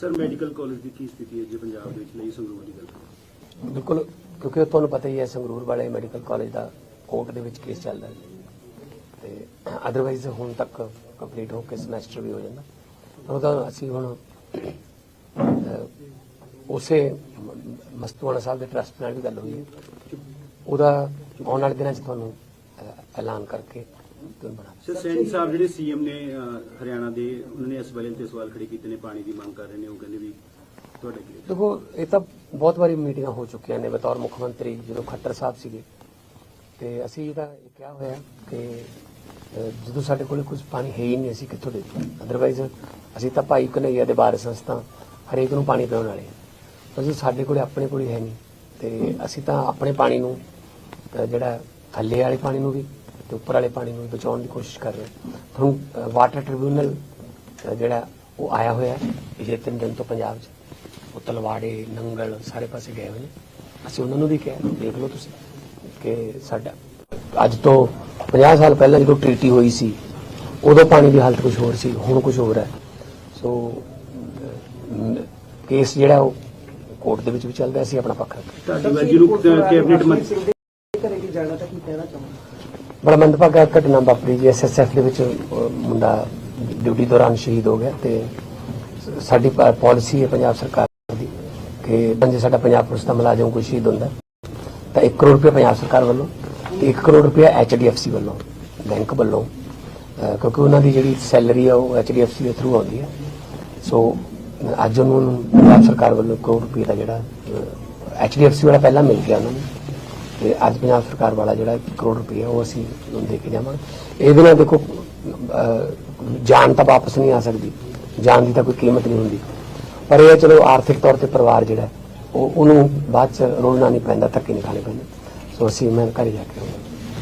Sir medical college ਦੀ ਕੀ ਸਥਿਤੀ ਹੈ ਜੇ ਪੰਜਾਬ ਦੇ ਵਿੱਚ? ਲਈ ਸੰਗਰੂਰ ਦੀ ਗੱਲ ਕਰੀਏ। ਬਿਲਕੁਲ ਕਿਉਂਕਿ ਤੁਹਾਨੂੰ ਪਤਾ ਹੀ ਹੈ ਸੰਗਰੂਰ ਵਾਲੇ ਮੈਡੀਕਲ ਕਾਲਜ ਦਾ ਕੋਰਟ ਦੇ ਵਿੱਚ ਕੇਸ ਚੱਲਦਾ ਹੈ। ਤੇ ਅਦਰਵਾਈਜ਼ ਹੁਣ ਤੱਕ ਕੰਪਲੀਟ ਹੋ ਕੇ ਸਮੈਸਟਰ ਵੀ ਹੋ ਜਾਂਦਾ। ਉਹਦਾ ਅਸੀਂ ਹੁਣ ਅਹ, ਉਸੇ ਮ- ਮਸਤੂਆਣਾ ਸਾਹਿਬ ਦੇ ਟਰਸਟ ਨਾਲ ਵੀ ਗੱਲ ਹੋਈ ਹੈ। ਉਹਦਾ ਆਉਣ ਵਾਲੇ ਦਿਨਾਂ 'ਚ ਤੁਹਾਨੂੰ ਅਹ, ਐਲਾਨ ਕਰਕੇ ਸਰ ਸੈਣੀ ਸਾਹਿਬ ਜਿਹੜੇ ਸੀਐਮ ਨੇ ਅਹ, ਹਰਿਆਣਾ ਦੇ ਉਹਨਾਂ ਨੇ ਇਸ ਵੇਲੇ ਤੇ ਸਵਾਲ ਖੜੇ ਕੀਤੇ ਨੇ ਪਾਣੀ ਦੀ ਮੰਗ ਕਰ ਰਹੇ ਨੇ ਉਹ ਕਹਿੰਦੇ ਵੀ ਤੁਹਾਡਾ ਕੀ ਹੈ? ਦੇਖੋ ਇਹ ਤਾਂ ਬਹੁਤ ਵਾਰੀ ਮੀਟਿੰਗਾਂ ਹੋ ਚੁੱਕੀਆਂ ਨੇ ਬਤੌਰ ਮੁੱਖ ਮੰਤਰੀ ਜਦੋਂ ਖੱਟਰ ਸਾਹਿਬ ਸੀਗੇ। ਤੇ ਅਸੀਂ ਇਹਦਾ ਇਹ ਕਿਹਾ ਹੋਇਆ ਕਿ ਅਹ, ਜਦੋਂ ਸਾਡੇ ਕੋਲ ਕੁਝ ਪਾਣੀ ਹੈ ਹੀ ਨਹੀਂ ਅਸੀਂ ਕਿੱਥੋਂ ਦੇ ਅਦਰਵਾਈਜ਼ ਅਸੀਂ ਤਾਂ ਭਾਈ ਕਨਈਆ ਦੇ ਬਾਰਿਸ਼ ਸੰਸਥਾ ਹਰੇਕ ਨੂੰ ਪਾਣੀ ਪਿਆਉਣ ਵਾਲੇ ਹਾਂ। ਪਰ ਜਦੋਂ ਸਾਡੇ ਕੋਲੇ ਆਪਣੇ ਕੋਲ ਹੀ ਹੈ ਨਹੀਂ ਤੇ ਅਸੀਂ ਤਾਂ ਆਪਣੇ ਪਾਣੀ ਨੂੰ ਅਹ, ਜਿਹੜਾ ਥੱਲੇ ਵਾਲੇ ਪਾਣੀ ਨੂੰ ਵੀ ਤੇ ਉੱਪਰ ਵਾਲੇ ਪਾਣੀ ਨੂੰ ਬਚਾਉਣ ਦੀ ਕੋਸ਼ਿਸ਼ ਕਰ ਰਹੇ ਹੁਣ ਵਾਟਰ ਟ੍ਰਿਬਿਊਨਲ ਜਿਹੜਾ ਉਹ ਆਇਆ ਹੋਇਆ ਪਿਛਲੇ ਤਿੰਨ ਦਿਨ ਤੋਂ ਪੰਜਾਬ 'ਚ। ਉਹ ਤਲਵਾੜੇ, ਨੰਗਲ ਸਾਰੇ ਪਾਸੇ ਗਏ ਹੋਏ ਨੇ। ਅਸੀਂ ਉਹਨਾਂ ਨੂੰ ਵੀ ਕਿਹਾ, ਦੇਖ ਲਓ ਤੁਸੀਂ, ਕਿ ਸਾਡਾ ਅੱਜ ਤੋਂ 50 ਸਾਲ ਪਹਿਲਾਂ ਜਦੋਂ ਟ੍ਰੀਟੀ ਹੋਈ ਸੀ, ਉਦੋਂ ਪਾਣੀ ਦੀ ਹਾਲਤ ਕੁਝ ਹੋਰ ਸੀ, ਹੁਣ ਕੁਝ ਹੋਰ ਹੈ। ਸੋ ਕੇਸ ਜਿਹੜਾ ਉਹ ਕੋਰਟ ਦੇ ਵਿੱਚ ਵੀ ਚੱਲਦਾ ਸੀ ਆਪਣਾ ਪੱਖ ਰੱਖ ਤੁਹਾਡੀ ਵਰਜੀ ਨੂੰ ਕੈਬਨਿਟ ਮੰਤਰੀ ਕਰੇਗੀ ਜਾਣਾ ਤਾਂ ਕੀ ਕਹਿਣਾ ਚਾਹੁੰਦਾ ਬੜਾ ਮੰਦਭਾਗਾ ਘਟਨਾ ਵਾਪਰੀ ਜੀ ਐਸਐਸਐਫ ਦੇ ਵਿੱਚ ਅਹ, ਮੁੰਡਾ ਡਿਊਟੀ ਦੌਰਾਨ ਸ਼ਹੀਦ ਹੋ ਗਿਆ ਤੇ ਸਾਡੀ ਪਾਲਿਸੀ ਹੈ ਪੰਜਾਬ ਸਰਕਾਰ ਦੀ ਕਿ ਪੰਜ ਸਾਡਾ ਪੰਜਾਬ ਪੁਲਿਸ ਦਾ ਮੁਲਾਜ਼ਮ ਕੋਈ ਸ਼ਹੀਦ ਹੁੰਦਾ। ਤਾਂ 1 ਕਰੋੜ ਰੁਪਏ ਪੰਜਾਬ ਸਰਕਾਰ ਵੱਲੋਂ ਤੇ 1 ਕਰੋੜ ਰੁਪਏ ਐਚਡੀਐਫਸੀ ਵੱਲੋਂ ਬੈਂਕ ਵੱਲੋਂ ਅਹ, ਕਿਉਂਕਿ ਉਹਨਾਂ ਦੀ ਜਿਹੜੀ ਸੈਲਰੀ ਆ ਉਹ ਐਚਡੀਐਫਸੀ ਦੇ ਥਰੂ ਆਉਂਦੀ ਹੈ। ਸੋ ਅੱਜ ਉਹਨੂੰ ਪੰਜਾਬ ਸਰਕਾਰ ਵੱਲੋਂ ਕਰੋੜ ਰੁਪਏ ਦਾ ਜਿਹੜਾ ਐਚਡੀਐਫਸੀ ਵਾਲਾ ਪਹਿਲਾਂ ਮਿਲ ਗਿਆ ਉਹਨਾਂ ਨੂੰ। ਤੇ ਅੱਜ ਪੰਜਾਬ ਸਰਕਾਰ ਵਾਲਾ ਜਿਹੜਾ 1 ਕਰੋੜ ਰੁਪਏ ਉਹ ਅਸੀਂ ਉਹਨੂੰ ਦੇ ਕੇ ਜਾਵਾਂਗੇ। ਇਹਦੇ ਨਾਲ ਦੇਖੋ ਜਾਨ ਤਾਂ ਵਾਪਸ ਨਹੀਂ ਆ ਸਕਦੀ। ਜਾਨ ਦੀ ਤਾਂ ਕੋਈ ਕੀਮਤ ਨਹੀਂ ਹੁੰਦੀ। ਪਰ ਇਹ ਚਲੋ ਆਰਥਿਕ ਤੌਰ ਤੇ ਪਰਿਵਾਰ ਜਿਹੜਾ ਉਹ ਉਹਨੂੰ ਬਾਅਦ ਚ ਰੋਲਣਾ ਨਹੀਂ ਪੈਂਦਾ ਧੱਕੇ ਖਾਣੇ ਪੈਂਦੇ। ਸੋ ਅਸੀਂ ਮੈਂ ਘਰੇ ਜਾ ਕੇ।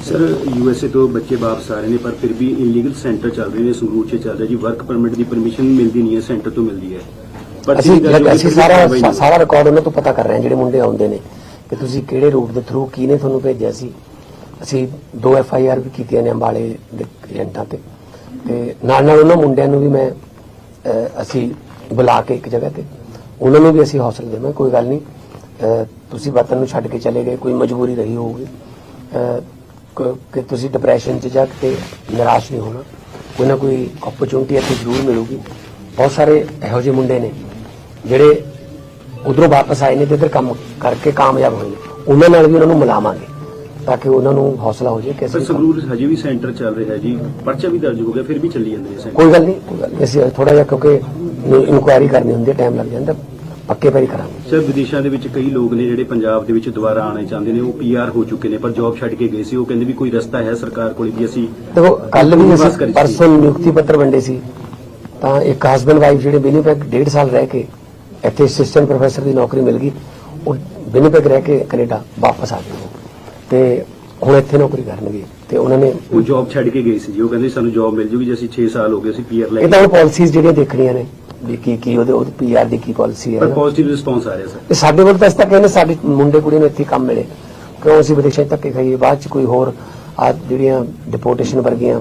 ਸਰ ਯੂਐਸਏ ਤੋਂ ਬੱਚੇ ਵਾਪਸ ਆ ਰਹੇ ਨੇ ਪਰ ਫਿਰ ਵੀ ਇਲੀਗਲ ਸੈਂਟਰ ਚੱਲ ਰਹੇ ਨੇ ਸੰਗਰੂਰ 'ਚ ਚੱਲ ਰਿਹਾ ਜੀ। ਵਰਕ ਪਰਮਿਟ ਦੀ ਪਰਮਿਸ਼ਨ ਮਿਲਦੀ ਨਹੀਂ ਹੈ ਸੈਂਟਰ ਤੋਂ ਮਿਲਦੀ ਹੈ। ਅਸੀਂ ਅਸੀਂ ਸਾਰਾ। ਸਾਰਾ ਰਿਕਾਰਡ ਉਹਨਾਂ ਤੋਂ ਪਤਾ ਕਰ ਰਹੇ ਹਾਂ ਜਿਹੜੇ ਮੁੰਡੇ ਆਉਂਦੇ ਨੇ। ਕਿ ਤੁਸੀਂ ਕਿਹੜੇ ਰੂਟ ਦੇ ਥਰੂ ਕਿਹਨੇ ਤੁਹਾਨੂੰ ਭੇਜਿਆ ਸੀ? ਅਸੀਂ ਦੋ ਐਫ ਆਈ ਆਰ ਵੀ ਕੀਤੀਆਂ ਨੇ ਅੰਬਾਲੇ ਦੇ ਏਜੰਟਾਂ ਤੇ। ਤੇ ਨਾਲ ਨਾਲ ਉਹਨਾਂ ਮੁੰਡਿਆਂ ਨੂੰ ਵੀ ਮੈਂ ਅਸੀਂ ਬੁਲਾ ਕੇ ਇੱਕ ਜਗ੍ਹਾ ਤੇ, ਉਹਨਾਂ ਨੂੰ ਵੀ ਅਸੀਂ ਹੌਸਲਾ ਦੇਵਾਂ ਕੋਈ ਗੱਲ ਨਹੀਂ। ਤੁਸੀਂ ਵਤਨ ਨੂੰ ਛੱਡ ਕੇ ਚਲੇ ਗਏ, ਕੋਈ ਮਜਬੂਰੀ ਰਹੀ ਹੋਊਗੀ। ਕਿ ਤੁਸੀਂ ਡਿਪਰੈਸ਼ਨ 'ਚ ਜਾ ਕੇ ਨਿਰਾਸ਼ ਨਹੀਂ ਹੋਣਾ। ਕੋਈ ਨਾ ਕੋਈ ਓਪਰਚੁਨਿਟੀ ਇੱਥੇ ਜ਼ਰੂਰ ਮਿਲੂਗੀ। ਬਹੁਤ ਸਾਰੇ ਇਹੋ ਜਿਹੇ ਮੁੰਡੇ ਨੇ, ਜਿਹੜੇ ਉਧਰੋਂ ਵਾਪਸ ਆਏ ਨੇ ਤੇ ਇੱਧਰ ਕੰਮ ਕਰਕੇ ਕਾਮਯਾਬ ਹੋਏ ਨੇ। ਉਹਨਾਂ ਨਾਲ ਵੀ ਉਹਨਾਂ ਨੂੰ ਮਿਲਾਵਾਂਗੇ ਤਾਂ ਕਿ ਉਹਨਾਂ ਨੂੰ ਹੌਸਲਾ ਹੋ ਜਾਏ ਕਿ ਅਸੀਂ ਸੰਗਰੂਰ ਹਜੇ ਵੀ ਸੈਂਟਰ ਚੱਲ ਰਿਹਾ ਜੀ। ਪਰਚਾ ਵੀ ਦਰਜ ਹੋ ਗਿਆ ਫਿਰ ਵੀ ਚੱਲੀ ਜਾਂਦੇ ਨੇ ਸੈਂਟਰ। ਕੋਈ ਗੱਲ ਨਹੀਂ ਕੋਈ ਗੱਲ ਨਹੀਂ। ਅਸੀਂ ਥੋੜਾ ਜਿਹਾ ਕਿਉਂਕਿ ਇਨਕੁਆਇਰੀ ਕਰਨੀ ਹੁੰਦੀ ਹੈ ਟਾਈਮ ਲੱਗ ਜਾਂਦਾ ਪੱਕੇ ਪੈਰੀ ਕਰਾਂਗੇ। ਸਰ ਵਿਦੇਸ਼ਾਂ ਦੇ ਵਿੱਚ ਕਈ ਲੋਕ ਨੇ ਜਿਹੜੇ ਪੰਜਾਬ ਦੇ ਵਿੱਚ ਦੁਬਾਰਾ ਆਉਣਾ ਚਾਹੁੰਦੇ ਨੇ ਉਹ ਪੀਆਰ ਹੋ ਚੁੱਕੇ ਨੇ ਪਰ ਜੌਬ ਛੱਡ ਕੇ ਗਏ ਸੀ। ਉਹ ਕਹਿੰਦੇ ਵੀ ਕੋਈ ਰਸਤਾ ਹੈ ਸਰਕਾਰ ਕੋਲ ਵੀ ਅਸੀਂ ਦੇਖੋ ਕੱਲ ਵੀ ਅਸੀਂ ਕਰੀ ਸੀ। ਪਰਸੋਂ ਨਿਯੁਕਤੀ ਪੱਤਰ ਵੰਡੇ ਸੀ। ਤਾਂ ਇੱਕ ਹਸਬੰਡ ਵਾਈਫ ਜਿਹੜੇ ਵਿਨੀਪੈਗ ਡੇਢ ਸਾਲ ਰਹਿ ਕੇ ਇੱਥੇ ਅਸਿਸਟੈਂਟ ਪ੍ਰੋਫੈਸਰ ਦੀ ਨੌਕਰੀ ਮਿਲ ਗਈ। ਉਹ ਵਿਨੀਪੈਗ ਰਹਿ ਕੇ ਕੈਨੇਡਾ ਵਾਪਸ ਆ ਗਏ। ਉਹ। ਤੇ ਹੁਣ ਇੱਥੇ ਨੌਕਰੀ ਕਰਨਗੇ। ਤੇ ਉਹਨਾਂ ਨੇ ਉਹ ਜੌਬ ਛੱਡ ਕੇ ਗਏ ਸੀ ਜੀ। ਉਹ ਕਹਿੰਦੇ ਸਾਨੂੰ ਜੌਬ ਮਿਲ ਜੂਗੀ ਜੇ ਅਸੀਂ 6 ਸਾਲ ਹੋ ਗਏ ਅਸੀਂ ਪੀਆਰ ਲੈ ਇਹ ਤਾਂ ਹੁਣ ਪਾਲਿਸੀਜ਼ ਜਿਹੜੀਆਂ ਦੇਖਣੀਆਂ ਨੇ ਵੀ ਕੀ ਕੀ ਉਹਦੇ ਉਹਦੇ ਪੀਆਰ ਦੀ ਕੀ ਪਾਲਿਸੀ ਪਰ ਹੈ ਪੋਜ਼ਿਟਿਵ ਰਿਸਪੌਂਸ ਆ ਰਿਹਾ ਸਰ। ਤੇ ਸਾਡੇ ਕੋਲ ਤਾਂ ਇਸ ਤੱਕ ਕਹਿੰਦੇ ਸਾਡੇ ਮੁੰਡੇ ਕੁੜੀ ਨੂੰ ਇੱਥੇ ਕੰਮ ਮਿਲੇ। ਕਿਉਂ ਅਸੀਂ ਵਿਦੇਸ਼ਾਂ ਧੱਕੇ ਖਾਈਏ? ਬਾਅਦ ਚ ਕੋਈ ਹੋਰ ਆ ਜਿਹੜੀਆਂ ਡਿਪੋਰਟੇਸ਼ਨ ਵਰਗੀਆਂ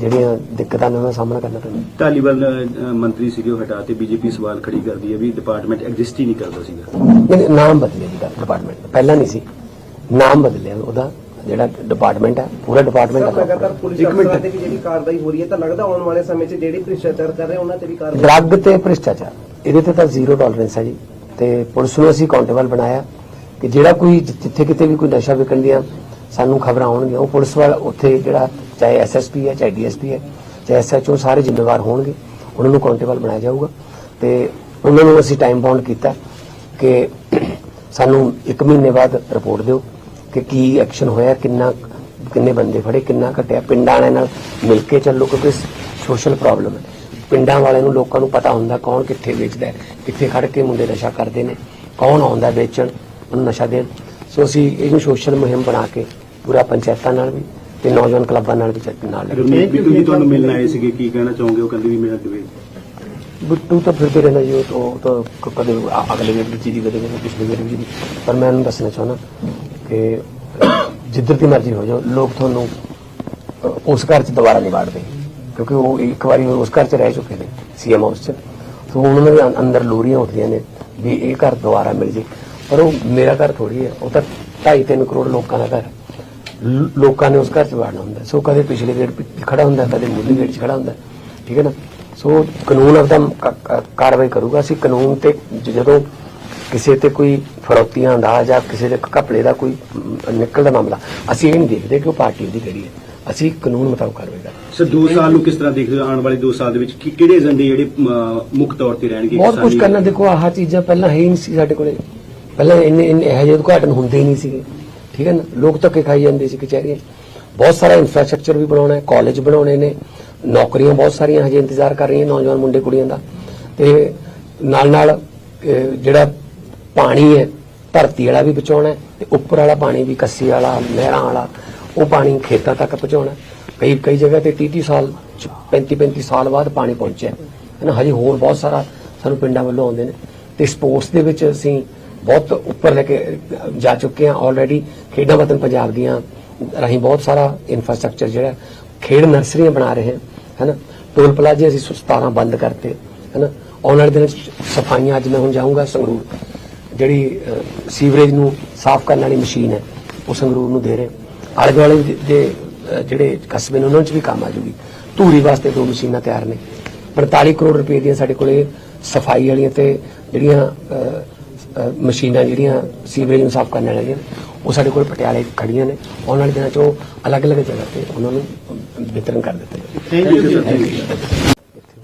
ਜਿਹੜੀਆਂ ਦਿੱਕਤਾਂ ਨੇ ਉਹਨਾਂ ਦਾ ਸਾਹਮਣਾ ਕਰਨਾ ਪੈਂਦਾ। ਧਾਲੀਵਾਲ ਅ, ਮੰਤਰੀ ਸੀਗੇ ਉਹ ਹਟਾ ਤੇ ਬੀਜੇਪੀ ਸਵਾਲ ਖੜੀ ਕਰਦੀ ਹੈ ਵੀ ਡਿਪਾਰਟਮੈਂਟ ਐਗਜ਼ਿਸਟ ਹੀ ਨਹੀਂ ਕਰਦਾ ਸੀਗਾ। ਨਹੀਂ ਨਾਮ ਬਦਲਿਆ ਜੀ ਡਿਪਾਰਟਮੈਂਟ ਪਹਿਲਾਂ ਨਹੀਂ ਸੀ। ਨਾਮ ਬਦਲਿਆ ਉਹਦਾ ਜਿਹੜਾ ਡਿਪਾਰਟਮੈਂਟ ਹੈ ਪੂਰਾ ਡਿਪਾਰਟਮੈਂਟ ਸਰ ਲਗਾਤਾਰ ਪੁਲਿਸ ਇੱਕ ਮਿੰਟ। ਅਫਸਰਾਂ ਤੇ ਵੀ ਜਿਹੜੀ ਕਾਰਵਾਈ ਹੋ ਰਹੀ ਹੈ ਤਾਂ ਲੱਗਦਾ ਆਉਣ ਵਾਲੇ ਸਮੇਂ 'ਚ ਜਿਹੜੇ ਭ੍ਰਿਸ਼ਟਾਚਾਰ ਕਰ ਰਹੇ ਉਹਨਾਂ ਤੇ ਵੀ ਕਾਰਵਾਈ ਡਰੱਗ ਤੇ ਭ੍ਰਿਸ਼ਟਾਚਾਰ। ਇਹਦੇ ਤੇ ਤਾਂ ਜ਼ੀਰੋ ਟੋਲਰੈਂਸ ਹੈ ਜੀ। ਤੇ ਪੁਲਿਸ ਨੂੰ ਅਸੀਂ ਕਾਊਂਟੇਬਲ ਬਣਾਇਆ ਕਿ ਜਿਹੜਾ ਕੋਈ ਜਿ- ਜਿੱਥੇ ਕਿਤੇ ਵੀ ਕੋਈ ਨਸ਼ਾ ਵਿਕਣ ਦੀਆਂ ਸਾਨੂੰ ਖਬਰਾਂ ਆਉਣਗੀਆਂ ਉਹ ਪੁਲਿਸ ਵਾਲਾ ਉੱਥੇ ਜਿਹੜਾ ਚਾਹੇ ਐਸਐਸਪੀ ਹੈ, ਚਾਹੇ ਡੀਐਸਪੀ ਹੈ, ਚਾਹੇ ਐਸਐਚਓ ਸਾਰੇ ਜ਼ਿੰਮੇਵਾਰ ਹੋਣਗੇ। ਉਹਨਾਂ ਨੂੰ ਕਾਊਂਟੇਬਲ ਬਣਾਇਆ ਜਾਊਗਾ। ਤੇ ਉਹਨਾਂ ਨੂੰ ਅਸੀਂ ਟਾਈਮ ਬਾਉਂਡ ਕੀਤਾ ਕਿ ਸਾਨੂੰ 1 ਮਹੀਨੇ ਬਾਅਦ ਰਿਪੋਰਟ ਦਿਓ ਕਿ ਕੀ ਐਕਸ਼ਨ ਹੋਇਆ, ਕਿੰਨਾ, ਕਿੰਨੇ ਬੰਦੇ ਫੜੇ, ਕਿੰਨਾ ਘਟਿਆ। ਪਿੰਡਾਂ ਵਾਲਿਆਂ ਨਾਲ ਮਿਲ ਕੇ ਚੱਲੋ, ਕਿਉਂਕਿ ਸੋਸ਼ਲ ਪ੍ਰੋਬਲਮ ਹੈ। ਪਿੰਡਾਂ ਵਾਲਿਆਂ ਨੂੰ ਲੋਕਾਂ ਨੂੰ ਪਤਾ ਹੁੰਦਾ ਕੌਣ ਕਿੱਥੇ ਵੇਚਦਾ ਕਿੱਥੇ ਖੜ ਕੇ ਮੁੰਡੇ ਨਸ਼ਾ ਕਰਦੇ ਨੇ, ਕੌਣ ਆਉਂਦਾ ਵੇਚਣ, ਉਹਨੂੰ ਨਸ਼ਾ ਦੇਣ। ਸੋ ਅਸੀਂ ਇਹਨੂੰ ਸੋਸ਼ਲ ਮੁਹਿੰਮ ਬਣਾ ਕੇ ਪੂਰਾ ਪੰਚਾਇਤਾਂ ਨਾਲ ਵੀ ਤੇ ਨੌਜਵਾਨ ਕਲੱਬਾਂ ਨਾਲ ਵੀ ਚੱਲ- ਨਾਲ ਲੈ ਕੇ ਗੁਰਮੀਤ ਬਿੱਟੂ ਜੀ ਤੁਹਾਨੂੰ ਮਿਲਣ ਆਏ ਸੀਗੇ ਕੀ ਕਹਿਣਾ ਚਾਹੋਗੇ? ਉਹ ਕਹਿੰਦੇ ਵੀ ਮੇਰਾ ਡਿਵੇ ਬਿੱਟੂ ਤਾਂ ਫਿਰਦੇ ਰਹਿੰਦਾ ਜੀ ਉਹ ਤਾਂ- ਉਹ ਤਾਂ ਕ- ਕਦੇ ਅਗਲੇ ਵੇਲੇ ਜੀ ਦੀ ਕਦੇ ਕਦੇ ਪਿਛਲੇ ਦੀ। ਪਰ ਮੈਂ ਉਹਨੂੰ ਦੱਸਣਾ ਚਾਹੁੰਦਾ ਕਿ ਜਿੱਧਰ ਦੀ ਮਰਜ਼ੀ ਹੋ ਜਾਓ ਲੋਕ ਤੁਹਾਨੂੰ ਅ, ਉਸ ਘਰ 'ਚ ਦੁਬਾਰਾ ਨਹੀਂ ਵਾੜਦੇ। ਕਿਉਂਕਿ ਉਹ ਇੱਕ ਵਾਰੀ ਉਸ ਘਰ 'ਚ ਰਹਿ ਚੁੱਕੇ ਨੇ ਸੀਐਮ ਹਾਊਸ 'ਚ। ਸੋ ਉਹਨਾਂ ਦੇ ਅੰ- ਅੰਦਰ ਲੋਰੀਆਂ ਉੱਠਦੀਆਂ ਨੇ ਵੀ ਇਹ ਘਰ ਦੁਬਾਰਾ ਮਿਲ ਜੇ। ਪਰ ਉਹ ਮੇਰਾ ਘਰ ਥੋੜੀ ਹੈ ਉਹ ਤਾਂ 2.5 ਕਰੋੜ ਲੋਕਾਂ ਦਾ ਘਰ ਹੈ। ਲੋਕਾਂ ਨੇ ਉਸ ਘਰ 'ਚ ਵੜਨਾ ਹੁੰਦਾ। ਸੋ ਕਦੇ ਪਿਛਲੇ ਗੇਟ 'ਤੇ ਖੜਾ ਹੁੰਦਾ ਕਦੇ ਮੁੱਢਲੇ ਗੇਟ 'ਚ ਖੜਾ ਹੁੰਦਾ। ਠੀਕ ਹੈ ਨਾ? ਸੋ ਕਾਨੂੰਨ ਆਪਦਾ ਕਾਰਵਾਈ ਕਰੂਗਾ। ਅਸੀਂ ਕਾਨੂੰਨ ਤੇ ਜਦੋਂ ਕਿਸੇ ਤੇ ਕੋਈ ਫਰੌਤੀਆਂ ਦਾ ਜਾਂ ਕਿਸੇ ਦੇ ਘਪਲੇ ਦਾ ਕੋਈ ਨਿਕਲਦਾ ਮਾਮਲਾ ਅਸੀਂ ਇਹ ਨਹੀਂ ਦੇਖਦੇ ਕਿ ਉਹ ਪਾਰਟੀ ਦੀ ਕਿਹੜੀ ਹੈ। ਅਸੀਂ ਕਾਨੂੰਨ ਮੁਤਾਬਕ ਕਾਰਵਾਈ ਕਰਦੇ ਸਰ 2 ਸਾਲ ਨੂੰ ਕਿਸ ਤਰ੍ਹਾਂ ਦੇਖਦੇ ਹੋ? ਆਉਣ ਵਾਲੇ 2 ਸਾਲ ਦੇ ਵਿੱਚ ਕਿ- ਕਿਹੜੇ ਏਜੰਡੇ ਜਿਹੜੇ ਮੁੱਖ ਤੌਰ ਤੇ ਰਹਿਣਗੇ ਬਹੁਤ ਕੁਝ ਕਰਨਾ। ਦੇਖੋ ਆਹ ਚੀਜ਼ਾਂ ਪਹਿਲਾਂ ਹੈ ਹੀ ਨਹੀਂ ਸੀ ਸਾਡੇ ਕੋਲੇ। ਪਹਿਲਾਂ ਇੰਨੇ ਇੰਨੇ ਇਹੋ ਜਿਹੇ ਉਦਘਾਟਨ ਹੁੰਦੇ ਹੀ ਨਹੀਂ ਸੀਗੇ। ਠੀਕ ਹੈ ਨਾ? ਲੋਕ ਧੱਕੇ ਖਾਈ ਜਾਂਦੇ ਸੀ ਕਚਹਿਰੀਆਂ ਬਹੁਤ ਸਾਰਾ ਇਨਫਰਾਸਟ੍ਰਕਚਰ ਵੀ ਬਣਾਉਣਾ ਹੈ ਕਾਲਜ ਬਣਾਉਣੇ ਨੇ, ਨੌਕਰੀਆਂ ਬਹੁਤ ਸਾਰੀਆਂ ਹਜੇ ਇੰਤਜ਼ਾਰ ਕਰ ਰਹੀਆਂ ਨੌਜਵਾਨ ਮੁੰਡੇ ਕੁੜੀਆਂ ਦਾ। ਤੇ ਨਾਲ ਨਾਲ ਜਿਹੜਾ ਪਾਣੀ ਹੈ, ਧਰਤੀ ਵਾਲਾ ਵੀ ਬਚਾਉਣਾ ਹੈ ਤੇ ਉੱਪਰ ਵਾਲਾ ਪਾਣੀ ਵੀ, ਕੱਸੀ ਵਾਲਾ, ਨਹਿਰਾਂ ਵਾਲਾ, ਉਹ ਪਾਣੀ ਖੇਤਾਂ ਤੱਕ ਪਹੁੰਚਾਉਣਾ ਕਈ ਕਈ ਜਗ੍ਹਾ ਤੇ 30 30 ਸਾਲ 35 35 ਸਾਲ ਬਾਅਦ ਪਾਣੀ ਪਹੁੰਚਿਆ ਹੈ। ਨਾ ਹਜੇ ਹੋਰ ਬਹੁਤ ਸਾਰਾ ਸਾਨੂੰ ਪਿੰਡਾਂ ਵੱਲੋਂ ਆਉਂਦੇ ਨੇ। ਤੇ ਸਪੋਰਟਸ ਦੇ ਵਿੱਚ ਅਸੀਂ ਬਹੁਤ ਉੱਪਰ ਲੈ ਕੇ ਜਾ ਚੁੱਕੇ ਹਾਂ ਆਲਰੇਡੀ ਖੇਡਾਂ ਵਤਨ ਪੰਜਾਬ ਦੀਆਂ ਰਾਹੀਂ ਬਹੁਤ ਸਾਰਾ ਇਨਫਰਾਸਟ੍ਰਕਚਰ ਜਿਹੜਾ ਖੇਡ ਨਰਸਰੀਆਂ ਬਣਾ ਰਹੇ ਹਾਂ ਹੈਨਾ? ਟੋਲ ਪਲਾਜ਼ੇ ਅਸੀਂ 17 ਬੰਦ ਕਰਤੇ, ਹੈਨਾ? ਆਉਣ ਵਾਲੇ ਦਿਨਾਂ 'ਚ ਸਫਾਈਆਂ ਅੱਜ ਮੈਂ ਹੁਣ ਜਾਊਂਗਾ ਸੰਗਰੂਰ। ਜਿਹੜੀ ਸੀਵਰੇਜ ਨੂੰ ਸਾਫ਼ ਕਰਨ ਵਾਲੀ ਮਸ਼ੀਨ ਹੈ, ਉਹ ਸੰਗਰੂਰ ਨੂੰ ਦੇ ਰਹੇ ਆਲੇ ਦੁਆਲੇ ਦੇ- ਜਿਹੜੇ ਕਸਬੇ ਨੇ, ਉਹਨਾਂ 'ਚ ਵੀ ਕੰਮ ਆ ਜੂਗੀ। ਧੂਰੀ ਵਾਸਤੇ ਦੋ ਮਸ਼ੀਨਾਂ ਤਿਆਰ ਨੇ। 45 ਕਰੋੜ ਰੁਪਏ ਦੀਆਂ ਸਾਡੇ ਕੋਲੇ ਸਫ਼ਾਈ ਵਾਲੀਆਂ ਤੇ ਜਿਹੜੀਆਂ ਮਸ਼ੀਨਾਂ ਜਿਹੜੀਆਂ ਸੀਵਰੇਜ ਨੂੰ ਸਾਫ਼ ਕਰਨ ਵਾਲੀਆਂ ਉਹ ਸਾਡੇ ਕੋਲ ਪਟਿਆਲੇ ਖੜੀਆਂ ਨੇ। ਆਉਣ ਵਾਲੇ ਦਿਨਾਂ 'ਚ ਉਹ ਅਲੱਗ-ਅਲੱਗ ਜਗ੍ਹਾ ਤੇ ਉਹਨਾਂ ਨੂੰ ਵਿਤਰਨ ਕਰ ਦਿੱਤੇ। Thank you